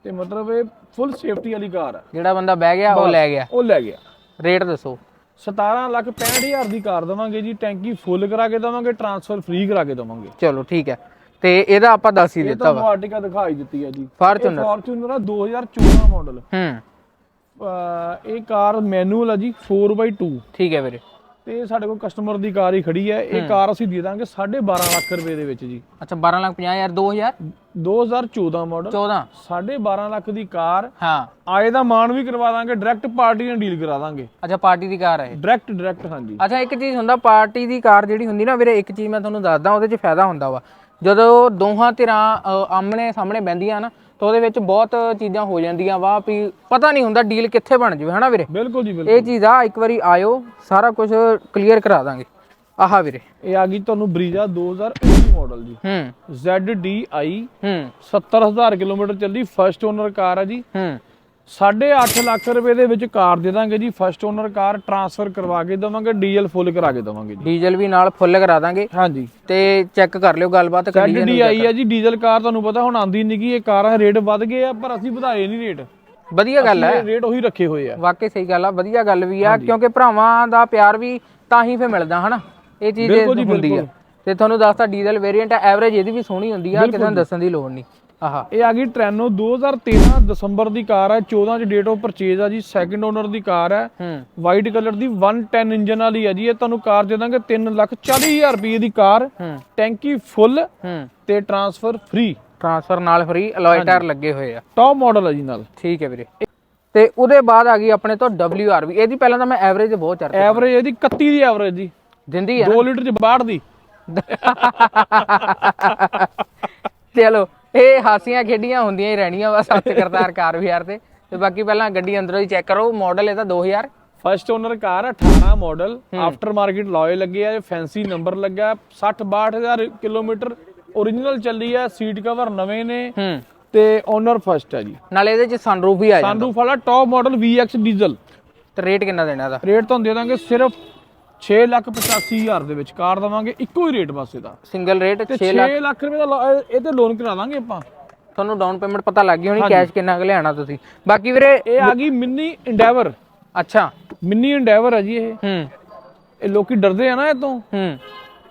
ਤੇ ਮਤਲਬ ਇਹ ਫੁੱਲ ਸੇਫਟੀ ਵਾਲੀ ਕਾਰ ਹੈ ਜਿਹੜਾ ਬੰਦਾ ਬਹਿ ਗਿਆ ਉਹ ਲੈ ਗਿਆ। ਉਹ ਲੈ ਗਿਆ। ਰੇਟ ਦੱਸੋ। 17 ਲੱਖ 65000 ਦੀ ਕਾਰ ਦਵਾਂਗੇ ਜੀ ਟੈਂਕੀ ਫੁੱਲ ਕਰਾ ਕੇ ਦਵਾਂਗੇ ਟਰਾਂਸਫਰ ਫ੍ਰੀ ਕਰਾ ਕੇ ਦਵਾਂਗੇ। ਚਲੋ ਠੀਕ ਹੈ। ਤੇ ਇਹਦਾ ਆਪਾਂ ਦੱਸ ਹੀ ਇਹ ਦਿੱਤਾ ਤਾਂ ਵਾ ਆਰਟਿਕਾ ਦਿਖਾਈ ਦਿੱਤੀ ਹੈ ਜੀ। ਫਾਰਚੂਨਰ ਫੋਰਚੂਨਰ ਆ 2014 ਮਾਡਲ ਹੂੰ। ਇਹ ਕਾਰ ਮੈਨੂਅਲ ਆ ਜੀ 4x2 ਠੀਕ ਹੈ ਵੀਰੇ। ਤੇ ਇਹ ਸਾਡੇ ਕੋਲ ਕਸਟਮਰ ਦੀ ਕਾਰ ਹੀ ਖੜੀ ਹੈ। ਇਹ ਕਾਰ ਅਸੀਂ ਦੇ ਦਾਂਗੇ 12.5 ਲੱਖ ਰੁਪਏ ਦੇ ਵਿੱਚ ਜੀ। ਅੱਛਾ 12 ਲੱਖ 50 ਹਜ਼ਾਰ 2000 2014 ਮਾਡਲ 14 12.5 ਲੱਖ ਦੀ ਕਾਰ। ਹਾਂ। ਆਏ ਦਾ ਮਾਨ ਵੀ ਕਰਵਾ ਦਾਂਗੇ ਡਾਇਰੈਕਟ ਪਾਰਟੀ ਨਾਲ ਡੀਲ ਕਰਾ ਦਾਂਗੇ। ਅੱਛਾ ਪਾਰਟੀ ਦੀ ਕਾਰ ਹੈ। ਡਾਇਰੈਕਟ ਡਾਇਰੈਕਟ ਹਾਂਜੀ। ਅੱਛਾ ਇੱਕ ਚੀਜ਼ ਹੁੰਦਾ ਪਾਰਟੀ ਦੀ ਕਾਰ ਜਿਹੜੀ ਹੁੰਦੀ ਨਾ ਵੀਰੇ ਇੱਕ ਚੀਜ਼ ਮੈਂ ਤੁਹਾਨੂੰ ਦੱਸਦਾ ਉਹਦੇ 'ਚ ਫਾਇਦਾ ਹੁੰਦਾ ਵਾ। ਜਦੋਂ ਦੋਹਾਂ ਧਿਰਾਂ ਆਮਣੇ ਸਾਹਮਣੇ ਬੈੰਦੀਆਂ ਨਾ ਤਾਂ ਉਹਦੇ ਵਿੱਚ ਬਹੁਤ ਚੀਜ਼ਾਂ ਹੋ ਜਾਂਦੀਆਂ ਵਾ ਵੀ ਪਤਾ ਨਹੀਂ ਹੁੰਦਾ ਡੀਲ ਕਿੱਥੇ ਬਣ ਜਾਵੇ ਹਨਾ ਵੀਰੇ? ਬਿਲਕੁਲ ਜੀ ਬਿਲਕੁਲ। ਇਹ ਚੀਜ਼ ਆ ਇੱਕ ਵਾਰੀ ਆਇਓ ਸਾਰਾ ਕੁਝ ਕਲੀਅਰ ਕਰਾ ਦਾਂਗੇ। ਆਹਾ ਵੀਰੇ। ਇਹ ਆ ਗਈ ਤੁਹਾਨੂੰ ਬਰੀਜ਼ਾ 2019 ਮਾਡਲ ਜੀ। ਹੂੰ। ZDI ਹੂੰ। 70000 ਕਿਲੋਮੀਟਰ ਚੱਲੀ ਫਰਸਟ ਓਨਰ ਕਾਰ ਹੈ ਜੀ। ਹੂੰ। 8.5 ਲੱਖ ਰੁਪਏ ਦੇ ਵਿੱਚ ਕਾਰ ਦੇ ਦਾਂਗੇ ਜੀ ਫਰਸਟ ਓਨਰ ਕਾਰ ਟਰਾਂਸਫਰ ਕਰਵਾ ਕੇ ਦਵਾਂਗੇ ਡੀਜ਼ਲ ਫੁੱਲ ਕਰਾ ਕੇ ਦਵਾਂਗੇ ਜੀ। ਡੀਜ਼ਲ ਵੀ ਨਾਲ ਫੁੱਲ ਕਰਾ ਦਾਂਗੇ। ਹਾਂਜੀ। ਤੇ ਚੈੱਕ ਕਰ ਲਿਓ ਗੱਲਬਾਤ ਕੰਡੀਸ਼ਨ ZDI ਹੈ ਜੀ ਡੀਜ਼ਲ ਕਾਰ ਤੁਹਾਨੂੰ ਪਤਾ ਹੁਣ ਆਂਦੀ ਨਹੀਂ ਇਹ ਕਾਰਾਂ ਰੇਟ ਵੱਧ ਗਏ ਆ ਪਰ ਅਸੀਂ ਵਧਾਏ ਨਹੀਂ ਰੇਟ। ਵਧੀਆ ਗੱਲ ਹੈ ਰੇਟ ਉਹੀ ਰੱਖੇ ਹੋਏ ਆ। ਵਾਕਈ ਸਹੀ ਗੱਲ ਆ ਵਧੀਆ ਗੱਲ ਵੀ ਆ ਕਿਉਂਕਿ ਭਰਾਵਾਂ ਦਾ ਪਿਆਰ ਵੀ ਤਾਂ ਹੀ ਫੇ ਮਿਲਦਾ ਹਨਾ? ਇਹ ਚੀਜ਼ ਬਿਲਕੁਲ ਜੀ, ਹੁੰਦੀ ਆ। ਤੇ ਤੁਹਾਨੂੰ ਦੱਸਤਾ ਡੀਜ਼ਲ ਵੇਰੀਐਂਟ ਐਵਰੇਜ ਇਹਦੀ ਵੀ ਸੋਹਣੀ ਹੁੰਦੀ ਆ ਕਿਸੇ ਨੂੰ ਦੱਸਣ ਦੀ ਲੋੜ ਨਹੀਂ ਆਹਾ ਇਹ ਆ ਗਈ ਟ੍ਰੈਨੋ 2013 ਦਸੰਬਰ ਦੀ ਕਾਰ ਹੈ 14 ਚ ਡੇਟ ਆਫ ਪਰਚੇਜ਼ ਆ ਜੀ ਸੈਕਿੰਡ ਓਨਰ ਦੀ ਕਾਰ ਹੈ। ਹੂੰ। ਵਾਈਟ ਕਲਰ ਦੀ 110 ਇੰਜਨ ਵਾਲੀ ਹੈ ਜੀ ਇਹ ਤੁਹਾਨੂੰ ਕਾਰ ਦੇ ਦਾਂਗੇ 3 ਲੱਖ 40 ਹਜ਼ਾਰ ਰੁਪਏ ਦੀ ਕਾਰ ਹੂੰ। ਟੈਂਕੀ ਫੁੱਲ ਹੂੰ। ਤੇ ਟਰਾਂਸਫਰ ਫ੍ਰੀ ਟ੍ਰਾਂਸਫਰ ਨਾਲ ਫ੍ਰੀ ਅਲੋਏ ਟਾਇਰ ਲੱਗੇ ਹੋਏ ਆ। ਟੌਪ ਮਾਡਲ ਹੈ ਜੀ ਨਾਲ। ਠੀਕ ਹੈ ਵੀਰੇ। ਤੇ ਉਹਦੇ ਬਾਅਦ ਆ ਗਈ ਆਪਣੇ ਤੋਂ WRV ਇਹਦੀ ਪਹਿਲਾਂ ਤਾਂ ਮੈਂ ਐਵਰੇਜ ਬਹੁਤ ਚਰਚਾ ਐਵਰੇਜ ਇਹਦੀ 31 ਦੀ ਐਵਰੇਜ ਜੀ। ਦਿੰਦੀ ਆ 2 ਲੀਟਰ ਚ 62 ਦੀ। ਚਲੋ ਇਹ ਹਾਸੀਆਂ ਖੇਡੀਆਂ ਹੁੰਦੀਆਂ ਹੀ ਰਹਿਣੀਆਂ ਵਾ ਸੱਤ ਕਰਤਾਰ ਕਾਰ ਵਿਹਾਰ ਤੇ। ਤੇ ਬਾਕੀ ਪਹਿਲਾਂ ਗੱਡੀ ਅੰਦਰੋਂ ਹੀ ਚੈੱਕ ਕਰੋ ਮਾਡਲ ਇਹਦਾ 2000 first owner car 18 model after market alloy ਲੱਗੇ ਆ ਫੈਂਸੀ ਨੰਬਰ ਲੱਗਾ 60 62000 ਕਿਲੋਮੀਟਰ ਓਰੀਜਨਲ ਚੱਲੀ ਆ ਸੀਟ ਕਵਰ ਨਵੇਂ ਨੇ। ਤੇ ਓਨਰ ਫਸਟ ਹੈ ਜੀ। ਨਾਲ ਇਹਦੇ ਚ ਸਨਰੂਫ ਵੀ ਆ ਜਾਂਦਾ। ਸਨਰੂਫ ਵਾਲਾ ਟੌਪ ਮਾਡਲ VX ਡੀਜ਼ਲ ਤੇ ਰੇਟ ਕਿੰਨਾ ਦੇਣਾ ਇਹਦਾ? ਰੇਟ ਤੁਹਾਨੂੰ ਦੇ ਦਾਂਗੇ ਸਿਰਫ 6 ਲੱਖ 85 ਹਜ਼ਾਰ ਦੇ ਵਿੱਚ ਕਾਰ ਦਵਾਂਗੇ ਇੱਕੋ ਹੀ ਰੇਟ ਬਸ ਇਹਦਾ। ਸਿੰਗਲ ਰੇਟ ਤੇ 6 6 ਲੱਖ ਲੱਖ ਰੁਪਏ ਦਾ ਇਹ ਤੇ ਲੋਨ ਕਰਾ ਦਾਂਗੇ ਆਪਾਂ। ਤੁਹਾਨੂੰ ਡਾਊਨ ਪੇਮੈਂਟ ਪਤਾ ਲੱਗ ਗਈ ਹੋਣੀ ਕੈਸ਼ ਕਿੰਨਾ ਕੁ ਲਿਆਣਾ ਤੁਸੀਂ। ਬਾਕੀ ਵੀਰੇ ਇਹ ਆ ਗਈ ਮਿੰਨੀ ਇੰਡੈਵਰ ਅੱਛਾ। ਮਿੰਨੀ ਇੰਡੈਵਰ ਹੈ ਜੀ ਇਹ। ਹੂੰ। ਇਹ ਲੋਕੀ ਡਰਦੇ ਆ ਨਾ ਇਹ ਤੋਂ। ਹੂੰ।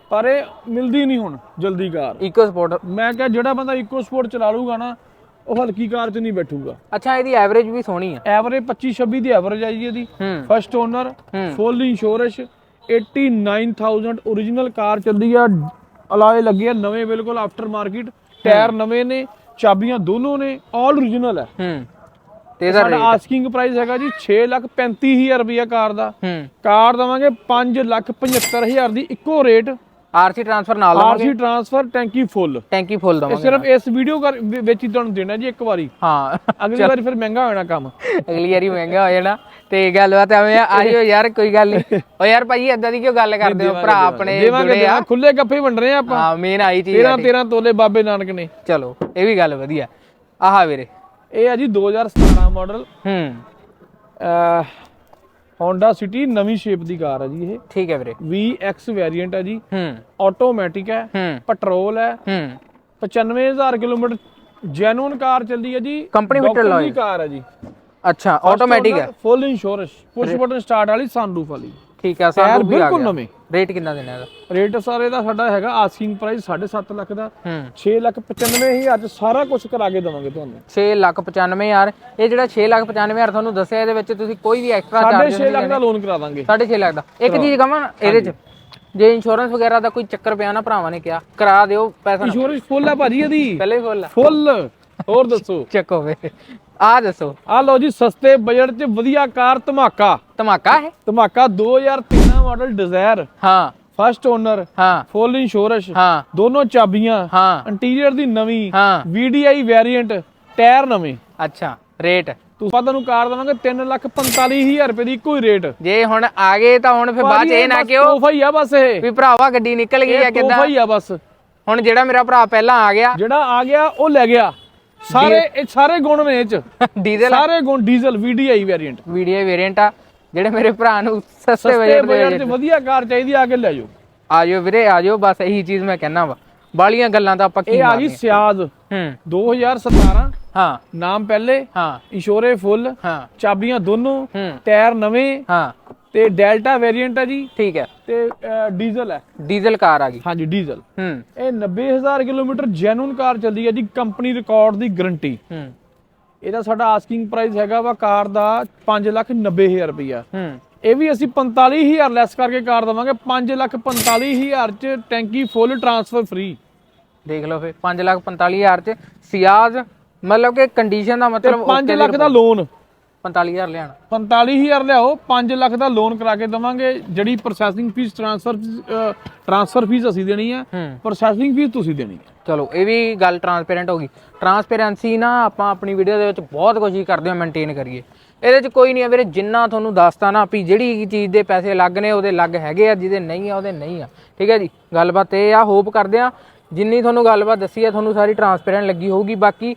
ਪਰ ਇਹ ਮਿਲਦੀ ਨਹੀਂ ਹੁਣ ਜਲਦੀ ਕਾਰ। ਇਕੋ ਸਪੋਰਟ ਮੈਂ ਕਿਹਾ ਜਿਹੜਾ ਬੰਦਾ ਇਕੋ ਸਪੋਰਟ ਚਲਾ ਲੂਗਾ ਨਾ ਉਹ ਹਲਕੀ ਕਾਰ 'ਚ ਨਹੀਂ ਬੈਠੂਗਾ। ਅੱਛਾ ਇਹਦੀ ਐਵਰੇਜ ਵੀ ਸੋਹਣੀ ਆ। ਐਵਰੇਜ 25 26 ਦੀ ਐਵਰੇਜ ਆਈ ਜੀ ਇਹਦੀ। ਹੂੰ। First owner. Full insurance 89000 origignal car ਚੱਲਦੀ ਆ। ਅਲਾਏ ਲੱਗੇ ਆ ਨਵੇਂ ਬਿਲਕੁਲ ਆਫਟਰ ਮਾਰਕੀਟ ਟਾਇਰ ਨਵੇਂ ਨੇ ਚਾਬੀਆਂ ਦੋਨੋਂ ਨੇ ਆਲ origignal ਹੈ ਹੂੰ। ਤੇ ਇਹਦਾ ਸਾਡਾ ਰੇਟ ਆਸਕਿੰਗ ਪ੍ਰਾਈਸ ਹੈਗਾ ਜੀ 635000 ਰੁਪਇਆ ਕਾਰ ਦਾ। ਹੂੰ। ਕਾਰ ਦਵਾਂਗੇ 575000 ਦੀ ਇੱਕੋ ਰੇਟ ਆਰਸੀ ਟ੍ਰਾਂਸਫਰ ਨਾਲ ਦਵਾਂਗੇ। ਆਰਸੀ ਟ੍ਰਾਂਸਫਰ ਟੈਂਕੀ ਫੁੱਲ ਟੈਂਕੀ ਫੁੱਲ ਦਵਾਂਗੇ ਸਿਰਫ ਇਸ ਵੀਡੀਓ ਵਿੱਚ ਹੀ ਤੁਹਾਨੂੰ ਦੇਣਾ ਜੀ ਇੱਕ ਵਾਰੀ। ਹਾਂ। ਅਗਲੀ ਵਾਰੀ ਫਿਰ ਮਹਿੰਗਾ ਹੋ ਜਾਣਾ ਕੰਮ। ਅਗਲੀ ਵਾਰੀ ਮਹਿੰਗਾ ਹੋ ਜਾਣਾ। ਤੇ ਗੱਲਬਾਤ ਐਵੇਂ ਆ ਆਜੋ ਯਾਰ ਕੋਈ ਗੱਲ ਨਹੀਂ ਓ ਯਾਰ ਭਾਈ ਏਦਾਂ ਦੀ ਕਿਉਂ ਗੱਲ ਕਰਦੇ ਹੋ? ਭਰਾ ਆਪਣੇ ਜੁੜੇ ਆ। ਖੁੱਲੇ ਗੱਫੇ ਵੰਡ ਰਹੇ ਆ ਆਪਾਂ। ਹਾਂ ਮੇਨ ਆਈ ਚੀਜ਼ 13 13 ਤੋਲੇ ਬਾਬੇ ਨਾਨਕ ਨੇ। ਚਲੋ ਇਹ ਵੀ ਗੱਲ ਵਧੀਆ। ਆਹ ਵੀਰੇ। ਇਹ ਆ ਜੀ 2017 ਮਾਡਲ ਹੂੰ। Honda City ਨਵੀਂ ਸ਼ੇਪ ਦੀ ਕਾਰ ਹੈ ਜੀ ਇਹ। ਠੀਕ ਹੈ ਵੀਰੇ। VX ਵੇਰੀਐਂਟ ਹੈ ਜੀ। ਹੂੰ। ਆਟੋਮੈਟਿਕ ਹੈ। ਹੂੰ। ਪੈਟਰੋਲ ਹੈ। ਹੂੰ। 95000 ਕਿਲੋਮੀਟਰ ਜੈਨੂਨ ਕਾਰ ਚੱਲਦੀ ਹੈ ਜੀ। Fitted Doctor ਲਾਈ। ਕਾਰ ਹੈ ਜੀ। ਅੱਛਾ ਆਟੋਮੈਟਿਕ ਹੈ। Full insurance push button start ਵਾਲੀ ਸਨਰੂਫ ਵਾਲੀ। ਠੀਕ ਹੈ ਟਾਇਰ ਸਾਨੂੰ ਵੀ ਆ ਬਿਲਕੁਲ ਗਿਆ। ਨਵੇਂ। ਰੇਟ ਕਿੰਨਾ ਦੇਣਾ ਇਹਦਾ? ਰੇਟ ਸਾਰੇ ਦਾ ਸਾਡਾ ਹੈਗਾ ਆਸਕਿੰਗ ਪ੍ਰਾਈਸ 7.5 ਲੱਖ ਦਾ। ਹੂੰ। 6 ਲੱਖ 95000 ਚ ਸਾਰਾ ਕੁਝ ਕਰਾ ਕੇ ਦਵਾਂਗੇ ਤੁਹਾਨੂੰ। 6 ਲੱਖ 95 ਹਜ਼ਾਰ। ਇਹ ਜਿਹੜਾ 6 ਲੱਖ 95 ਹਜ਼ਾਰ ਤੁਹਾਨੂੰ ਦੱਸਿਆ ਇਹਦੇ ਵਿੱਚ ਤੁਸੀਂ ਕੋਈ ਵੀ ਐਕਸਟਰਾ ਚਾਰਜ 6 ਲੱਖ ਦਾ ਲੋਨ ਕਰਾ ਦਾਂਗੇ। 6.5 ਲੱਖ ਦਾ। ਇੱਕ ਚੀਜ਼ ਕਹਾਂ ਇਹਦੇ ਚ ਜੇ ਇੰਸ਼ੋਰੈਂਸ ਵਗੈਰਾ ਦਾ ਕੋਈ ਚੱਕਰ ਪਿਆ ਨਾ ਭਰਾਵਾਂ ਨੇ ਕਿਹਾ ਕਰਾ ਦਿਓ ਪੈਸਾ ਨਾ। ਇੰਸ਼ੋਰੈਂਸ ਫੁੱਲ ਹੈ ਭਾਜੀ ਇਹਦੀ। ਪਹਿਲੇ ਹੀ ਫੁੱਲ ਫੁੱਲ ਹੋਰ ਦੱਸੋ। ਚੱਕੋ ਵੇ ਆ ਦੱਸੋ। ਆ ਲਓ ਜੀ ਸਸਤੇ ਬਜਟ 'ਚ ਵਧੀਆ ਕਾਰ ਧਮਾਕਾ। ਧਮਾਕਾ ਹੈ ਧਮਾਕਾ 2013 ਮਾਡਲ ਡਿਜ਼ਾਇਰ ਹਾਂ। ਫਸਟ ਓਨਰ ਹਾਂ। ਫੁੱਲ ਇੰਸ਼ੋਰੈਂਸ ਹਾਂ। ਦੋਨੋਂ ਚਾਬੀਆਂ ਹਾਂ। ਇੰਟੀਰੀਅਰ ਦੀ ਨਵੀਂ ਹਾਂ। VDI ਵੇਰੀਐਂਟ ਟਾਇਰ ਨਵੇਂ। ਅੱਛਾ ਰੇਟ ਤੁਸੀਂ ਤੁਹਾਨੂੰ ਕਾਰ ਦਵਾਂਗੇ 345000 ਰੁਪਏ ਦੀ ਇੱਕੋ ਹੀ ਰੇਟ ਜੇ ਹੁਣ ਆ ਗਏ ਤਾਂ ਹੁਣ ਫਿਰ ਬਾਅਦ ਇਹ ਨਾ ਕਿਉਂ ਤੋਹਫਾ ਹੀ ਆ ਬਸ ਇਹ। ਵੀ ਭਰਾਵਾ ਗੱਡੀ ਨਿਕਲ ਗਈ ਆ ਕਿੱਦਾਂ? ਤੋਹਫਾ ਹੀ ਆ ਬਸ। ਹੁਣ ਜਿਹੜਾ ਮੇਰਾ ਭਰਾ ਪਹਿਲਾਂ ਆ ਗਿਆ। ਜਿਹੜਾ ਆ ਗਿਆ ਉਹ ਲੈ ਗਿਆ। ਸਾਰੇ ਇਹ ਸਾਰੇ ਗੁਣ ਨੇ ਇਹ ਚ। (laughs) ਡੀਜ਼ਲ ਸਾਰੇ ਗੁਣ diesel VDI variant VDI variant ਆ ਜਿਹੜੇ ਮੇਰੇ ਭਰਾ ਨੂੰ ਸਸਤੇ ਬਜਟ ਦੇ ਬਜਟ 'ਚ ਵਧੀਆ ਕਾਰ ਚਾਹੀਦੀ ਆ ਕੇ ਲੈ ਜਾਓ। ਆਜੋ ਵੀਰੇ ਆਜੋ ਬਸ ਇਹੀ ਚੀਜ਼ ਮੈਂ ਕਹਿਣਾ ਵਾ। ਬਾਲੀਆਂ ਗੱਲਾਂ ਤਾਂ ਆਪਾਂ ਇਹ ਆ ਗਈ ਸਿਆਜ਼ ਹੂੰ। 2017 ਹਾਂ। ਨਾਮ ਪਹਿਲੇ ਹਾਂ। ਇੰਸ਼ੋਰੇ ਫੁੱਲ ਹਾਂ। ਚਾਬੀਆਂ ਦੋਨੋਂ ਟਾਇਰ ਨਵੇਂ ਹਾਂ। ਤੇ ਡੈਲਟਾ ਵੇਰੀਐਂਟ ਹੈ ਜੀ। ਠੀਕ ਹੈ। ਤੇ ਡੀਜ਼ਲ ਹੈ। ਡੀਜ਼ਲ ਕਾਰ ਆ ਗਈ। ਹਾਂਜੀ ਡੀਜ਼ਲ। ਹੂੰ। ਇਹ 90000 ਕਿਲੋਮੀਟਰ ਜੈਨੂਨ ਕਾਰ ਚੱਲਦੀ ਹੈ ਜੀ ਕੰਪਨੀ ਰਿਕਾਰਡ ਦੀ ਗਾਰੰਟੀ ਹੂੰ। ਇਹਦਾ ਸਾਡਾ ਆਸਕਿੰਗ ਪ੍ਰਾਈਸ ਹੈਗਾ ਵਾ ਕਾਰ ਦਾ 590000 ਰੁਪਇਆ ਹੂੰ। ਇਹ ਵੀ ਅਸੀਂ 45000 ਲੈਸ ਕਰਕੇ ਕਾਰ ਦਵਾਂਗੇ 545000 ਚ ਟੈਂਕੀ ਫੁੱਲ ਟਰਾਂਸਫਰ ਫ੍ਰੀ ਦੇਖ ਲਓ ਫੇ 5 ਲੱਖ 45000 ਚ ਸਿਆਜ਼ ਮਤਲਬ ਕਿ ਕੰਡੀਸ਼ਨ ਦਾ ਮਤਲਬ 5 ਲੱਖ ਦਾ ਲੋਨ 45000 ਲਿਆਣਾ 45000 ਲਿਆਓ 5 ਲੱਖ ਦਾ ਲੋਨ ਕਰਾ ਕੇ ਦਵਾਂਗੇ। ਜਿਹੜੀ processing fee transfer transfer fee ਅਸੀਂ ਦੇਣੀ ਹੈ। ਪ੍ਰੋਸੈਸਿੰਗ ਫੀਸ ਤੁਸੀਂ ਦੇਣੀ ਹੈ ਚਲੋ ਇਹ ਵੀ ਗੱਲ ਟਰਾਂਸਪੇਰੈਂਟ ਹੋ ਗਈ। ਟਰਾਂਸਪੇਰੈਂਸੀ ਨਾ ਆਪਾਂ ਆਪਣੀ ਵੀਡੀਓ ਦੇ ਵਿੱਚ ਬਹੁਤ ਕੋਸ਼ਿਸ਼ ਕਰਦੇ ਹਾਂ ਮੇਨਟੇਨ ਕਰੀਏ। ਇਹਦੇ 'ਚ ਕੋਈ ਨਹੀਂ ਆ ਵੀਰੇ ਜਿੰਨਾ ਤੁਹਾਨੂੰ ਦੱਸਤਾ ਨਾ ਵੀ ਜਿਹੜੀ ਚੀਜ਼ ਦੇ ਪੈਸੇ ਲੱਗ ਨੇ ਉਹਦੇ ਲੱਗ ਹੈਗੇ ਆ ਜਿਹਦੇ ਨਹੀਂ ਆ ਉਹਦੇ ਨਹੀਂ ਆ। ਠੀਕ ਹੈ ਜੀ? ਗੱਲਬਾਤ ਇਹ ਆ ਹੋਪ ਕਰਦੇ ਆ ਜਿੰਨੀ ਤੁਹਾਨੂੰ ਗੱਲਬਾਤ ਦੱਸੀ ਆ ਤੁਹਾਨੂੰ ਸਾਰੀ ਟਰਾਂਸਪੇਰੈਂਟ ਲੱਗੀ ਹੋਊਗੀ। ਬਾਕੀ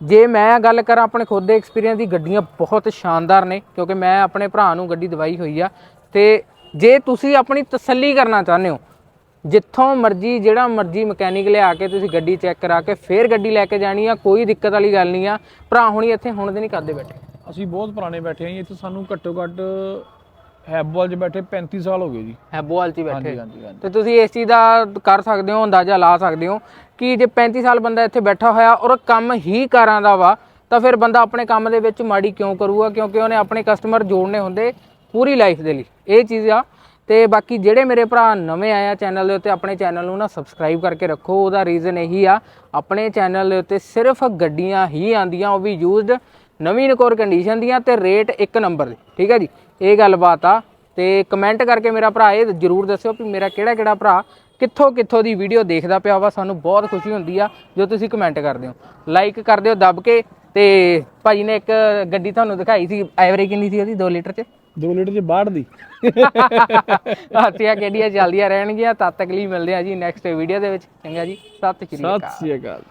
ਜੇ ਮੈਂ ਗੱਲ ਕਰਾਂ ਆਪਣੇ ਖੁਦ ਦੇ ਐਕਸਪੀਰੀਅੰਸ ਦੀ, ਗੱਡੀਆਂ ਬਹੁਤ ਸ਼ਾਨਦਾਰ ਨੇ, ਕਿਉਂਕਿ ਮੈਂ ਆਪਣੇ ਭਰਾ ਨੂੰ ਗੱਡੀ ਦਵਾਈ ਹੋਈ ਆ। ਤੇ ਜੇ ਤੁਸੀਂ ਆਪਣੀ ਤਸੱਲੀ ਕਰਨਾ ਚਾਹੁੰਦੇ ਹੋ, ਜਿੱਥੋਂ ਮਰਜ਼ੀ, ਜਿਹੜਾ ਮਰਜ਼ੀ ਮਕੈਨਿਕ ਲਿਆ ਕੇ ਤੁਸੀਂ ਗੱਡੀ ਚੈੱਕ ਕਰਾ ਕੇ ਫੇਰ ਗੱਡੀ ਲੈ ਕੇ ਜਾਣੀ ਆ, ਕੋਈ ਦਿੱਕਤ ਵਾਲੀ ਗੱਲ ਨਹੀਂ ਆ। ਭਰਾ ਹੁਣੀ ਇੱਥੇ ਹੁਣ ਦੇ ਨਹੀਂ ਕਰਦੇ ਬੈਠੇ। ਅਸੀਂ ਬਹੁਤ ਪੁਰਾਣੇ ਬੈਠੇ ਹਾਂ ਜੀ, ਇੱਥੇ ਸਾਨੂੰ ਘੱਟੋ ਘੱਟ ਹੈਬਵਾਲ 'ਚ ਬੈਠੇ 35 ਸਾਲ ਹੋ ਗਏ ਜੀ। ਹੈਬੋਵਾਲ 'ਚ ਹੀ ਬੈਠੇ। ਹਾਂਜੀ ਹਾਂਜੀ ਹਾਂਜੀ। ਤੇ ਤੁਸੀਂ ਇਸ ਚੀਜ਼ ਦਾ ਕਰ ਸਕਦੇ ਹੋ ਅੰਦਾਜ਼ਾ ਲਾ ਸਕਦੇ ਹੋ ਕਿ ਜੇ 35 ਸਾਲ ਬੰਦਾ ਇੱਥੇ ਬੈਠਾ ਹੋਇਆ ਔਰ ਕੰਮ ਹੀ ਕਾਰਾਂ ਦਾ ਵਾ ਤਾਂ ਫਿਰ ਬੰਦਾ ਆਪਣੇ ਕੰਮ ਦੇ ਵਿੱਚ ਮਾੜੀ ਕਿਉਂ ਕਰੂਗਾ? ਕਿਉਂਕਿ ਉਹਨੇ ਆਪਣੇ ਕਸਟਮਰ ਜੋੜਨੇ ਹੁੰਦੇ ਪੂਰੀ ਲਾਈਫ ਦੇ ਲਈ। ਇਹ ਚੀਜ਼ ਆ। ਤੇ ਬਾਕੀ ਜਿਹੜੇ ਮੇਰੇ ਭਰਾ ਨਵੇਂ ਆਏ ਆ ਚੈਨਲ ਦੇ ਉੱਤੇ ਆਪਣੇ ਚੈਨਲ ਨੂੰ ਨਾ ਸਬਸਕ੍ਰਾਈਬ ਕਰਕੇ ਰੱਖੋ। ਉਹਦਾ ਰੀਜ਼ਨ ਇਹੀ ਆ ਆਪਣੇ ਚੈਨਲ ਦੇ ਉੱਤੇ ਸਿਰਫ ਗੱਡੀਆਂ ਹੀ ਆਂਦੀਆਂ ਉਹ ਵੀ ਯੂਜ਼ਡ ਨਵੀਂ ਨਕੋਰ ਕੰਡੀਸ਼ਨ ਦੀਆਂ ਤੇ ਰੇਟ ਇੱਕ ਨੰਬਰ ਦੇ। ਠੀਕ ਹੈ ਜੀ? ਇਹ ਗੱਲਬਾਤ ਆ ਤੇ ਕਮੈਂਟ ਕਰਕੇ ਮੇਰਾ ਭਰਾ ਇਹ ਜਰੂਰ ਦੱਸਿਓ ਕਿ ਮੇਰਾ ਕਿਹੜਾ ਕਿਹੜਾ ਭਰਾ ਕਿੱਥੋਂ ਕਿੱਥੋਂ ਦੀ ਵੀਡੀਓ ਦੇਖਦਾ ਪਿਆ ਵਾ ਸਾਨੂੰ ਬਹੁਤ ਖੁਸ਼ੀ ਹੁੰਦੀ ਆ ਜੋ ਤੁਸੀਂ ਕਮੈਂਟ ਕਰਦੇ ਹੋ। ਲਾਈਕ ਕਰ ਦਿਓ ਦੱਬ ਕੇ ਤੇ ਭਾਜੀ ਨੇ ਇੱਕ ਗੱਡੀ ਤੁਹਾਨੂੰ ਦਿਖਾਈ ਸੀ ਐਵਰੇਜ ਕਿੰਨੀ ਸੀ ਉਹਦੀ 2 ਲੀਟਰ ਚ? 2 ਲੀਟਰ 'ਚ ਬਾੜ ਦੀ। (laughs) ਹੱਥੀਆਂ ਕਿਹੜੀਆਂ ਚੱਲਦੀਆਂ ਰਹਿਣਗੀਆਂ ਤਦ ਤੱਕ ਲਈ ਮਿਲਦੇ ਆ ਜੀ ਨੈਕਸਟ ਵੀਡੀਓ ਦੇ ਵਿੱਚ। ਚੰਗਾ ਜੀ ਸਤਿ ਸ਼੍ਰੀ ਅਕਾਲ। ਸਤਿ ਸ੍ਰੀ ਅਕਾਲ।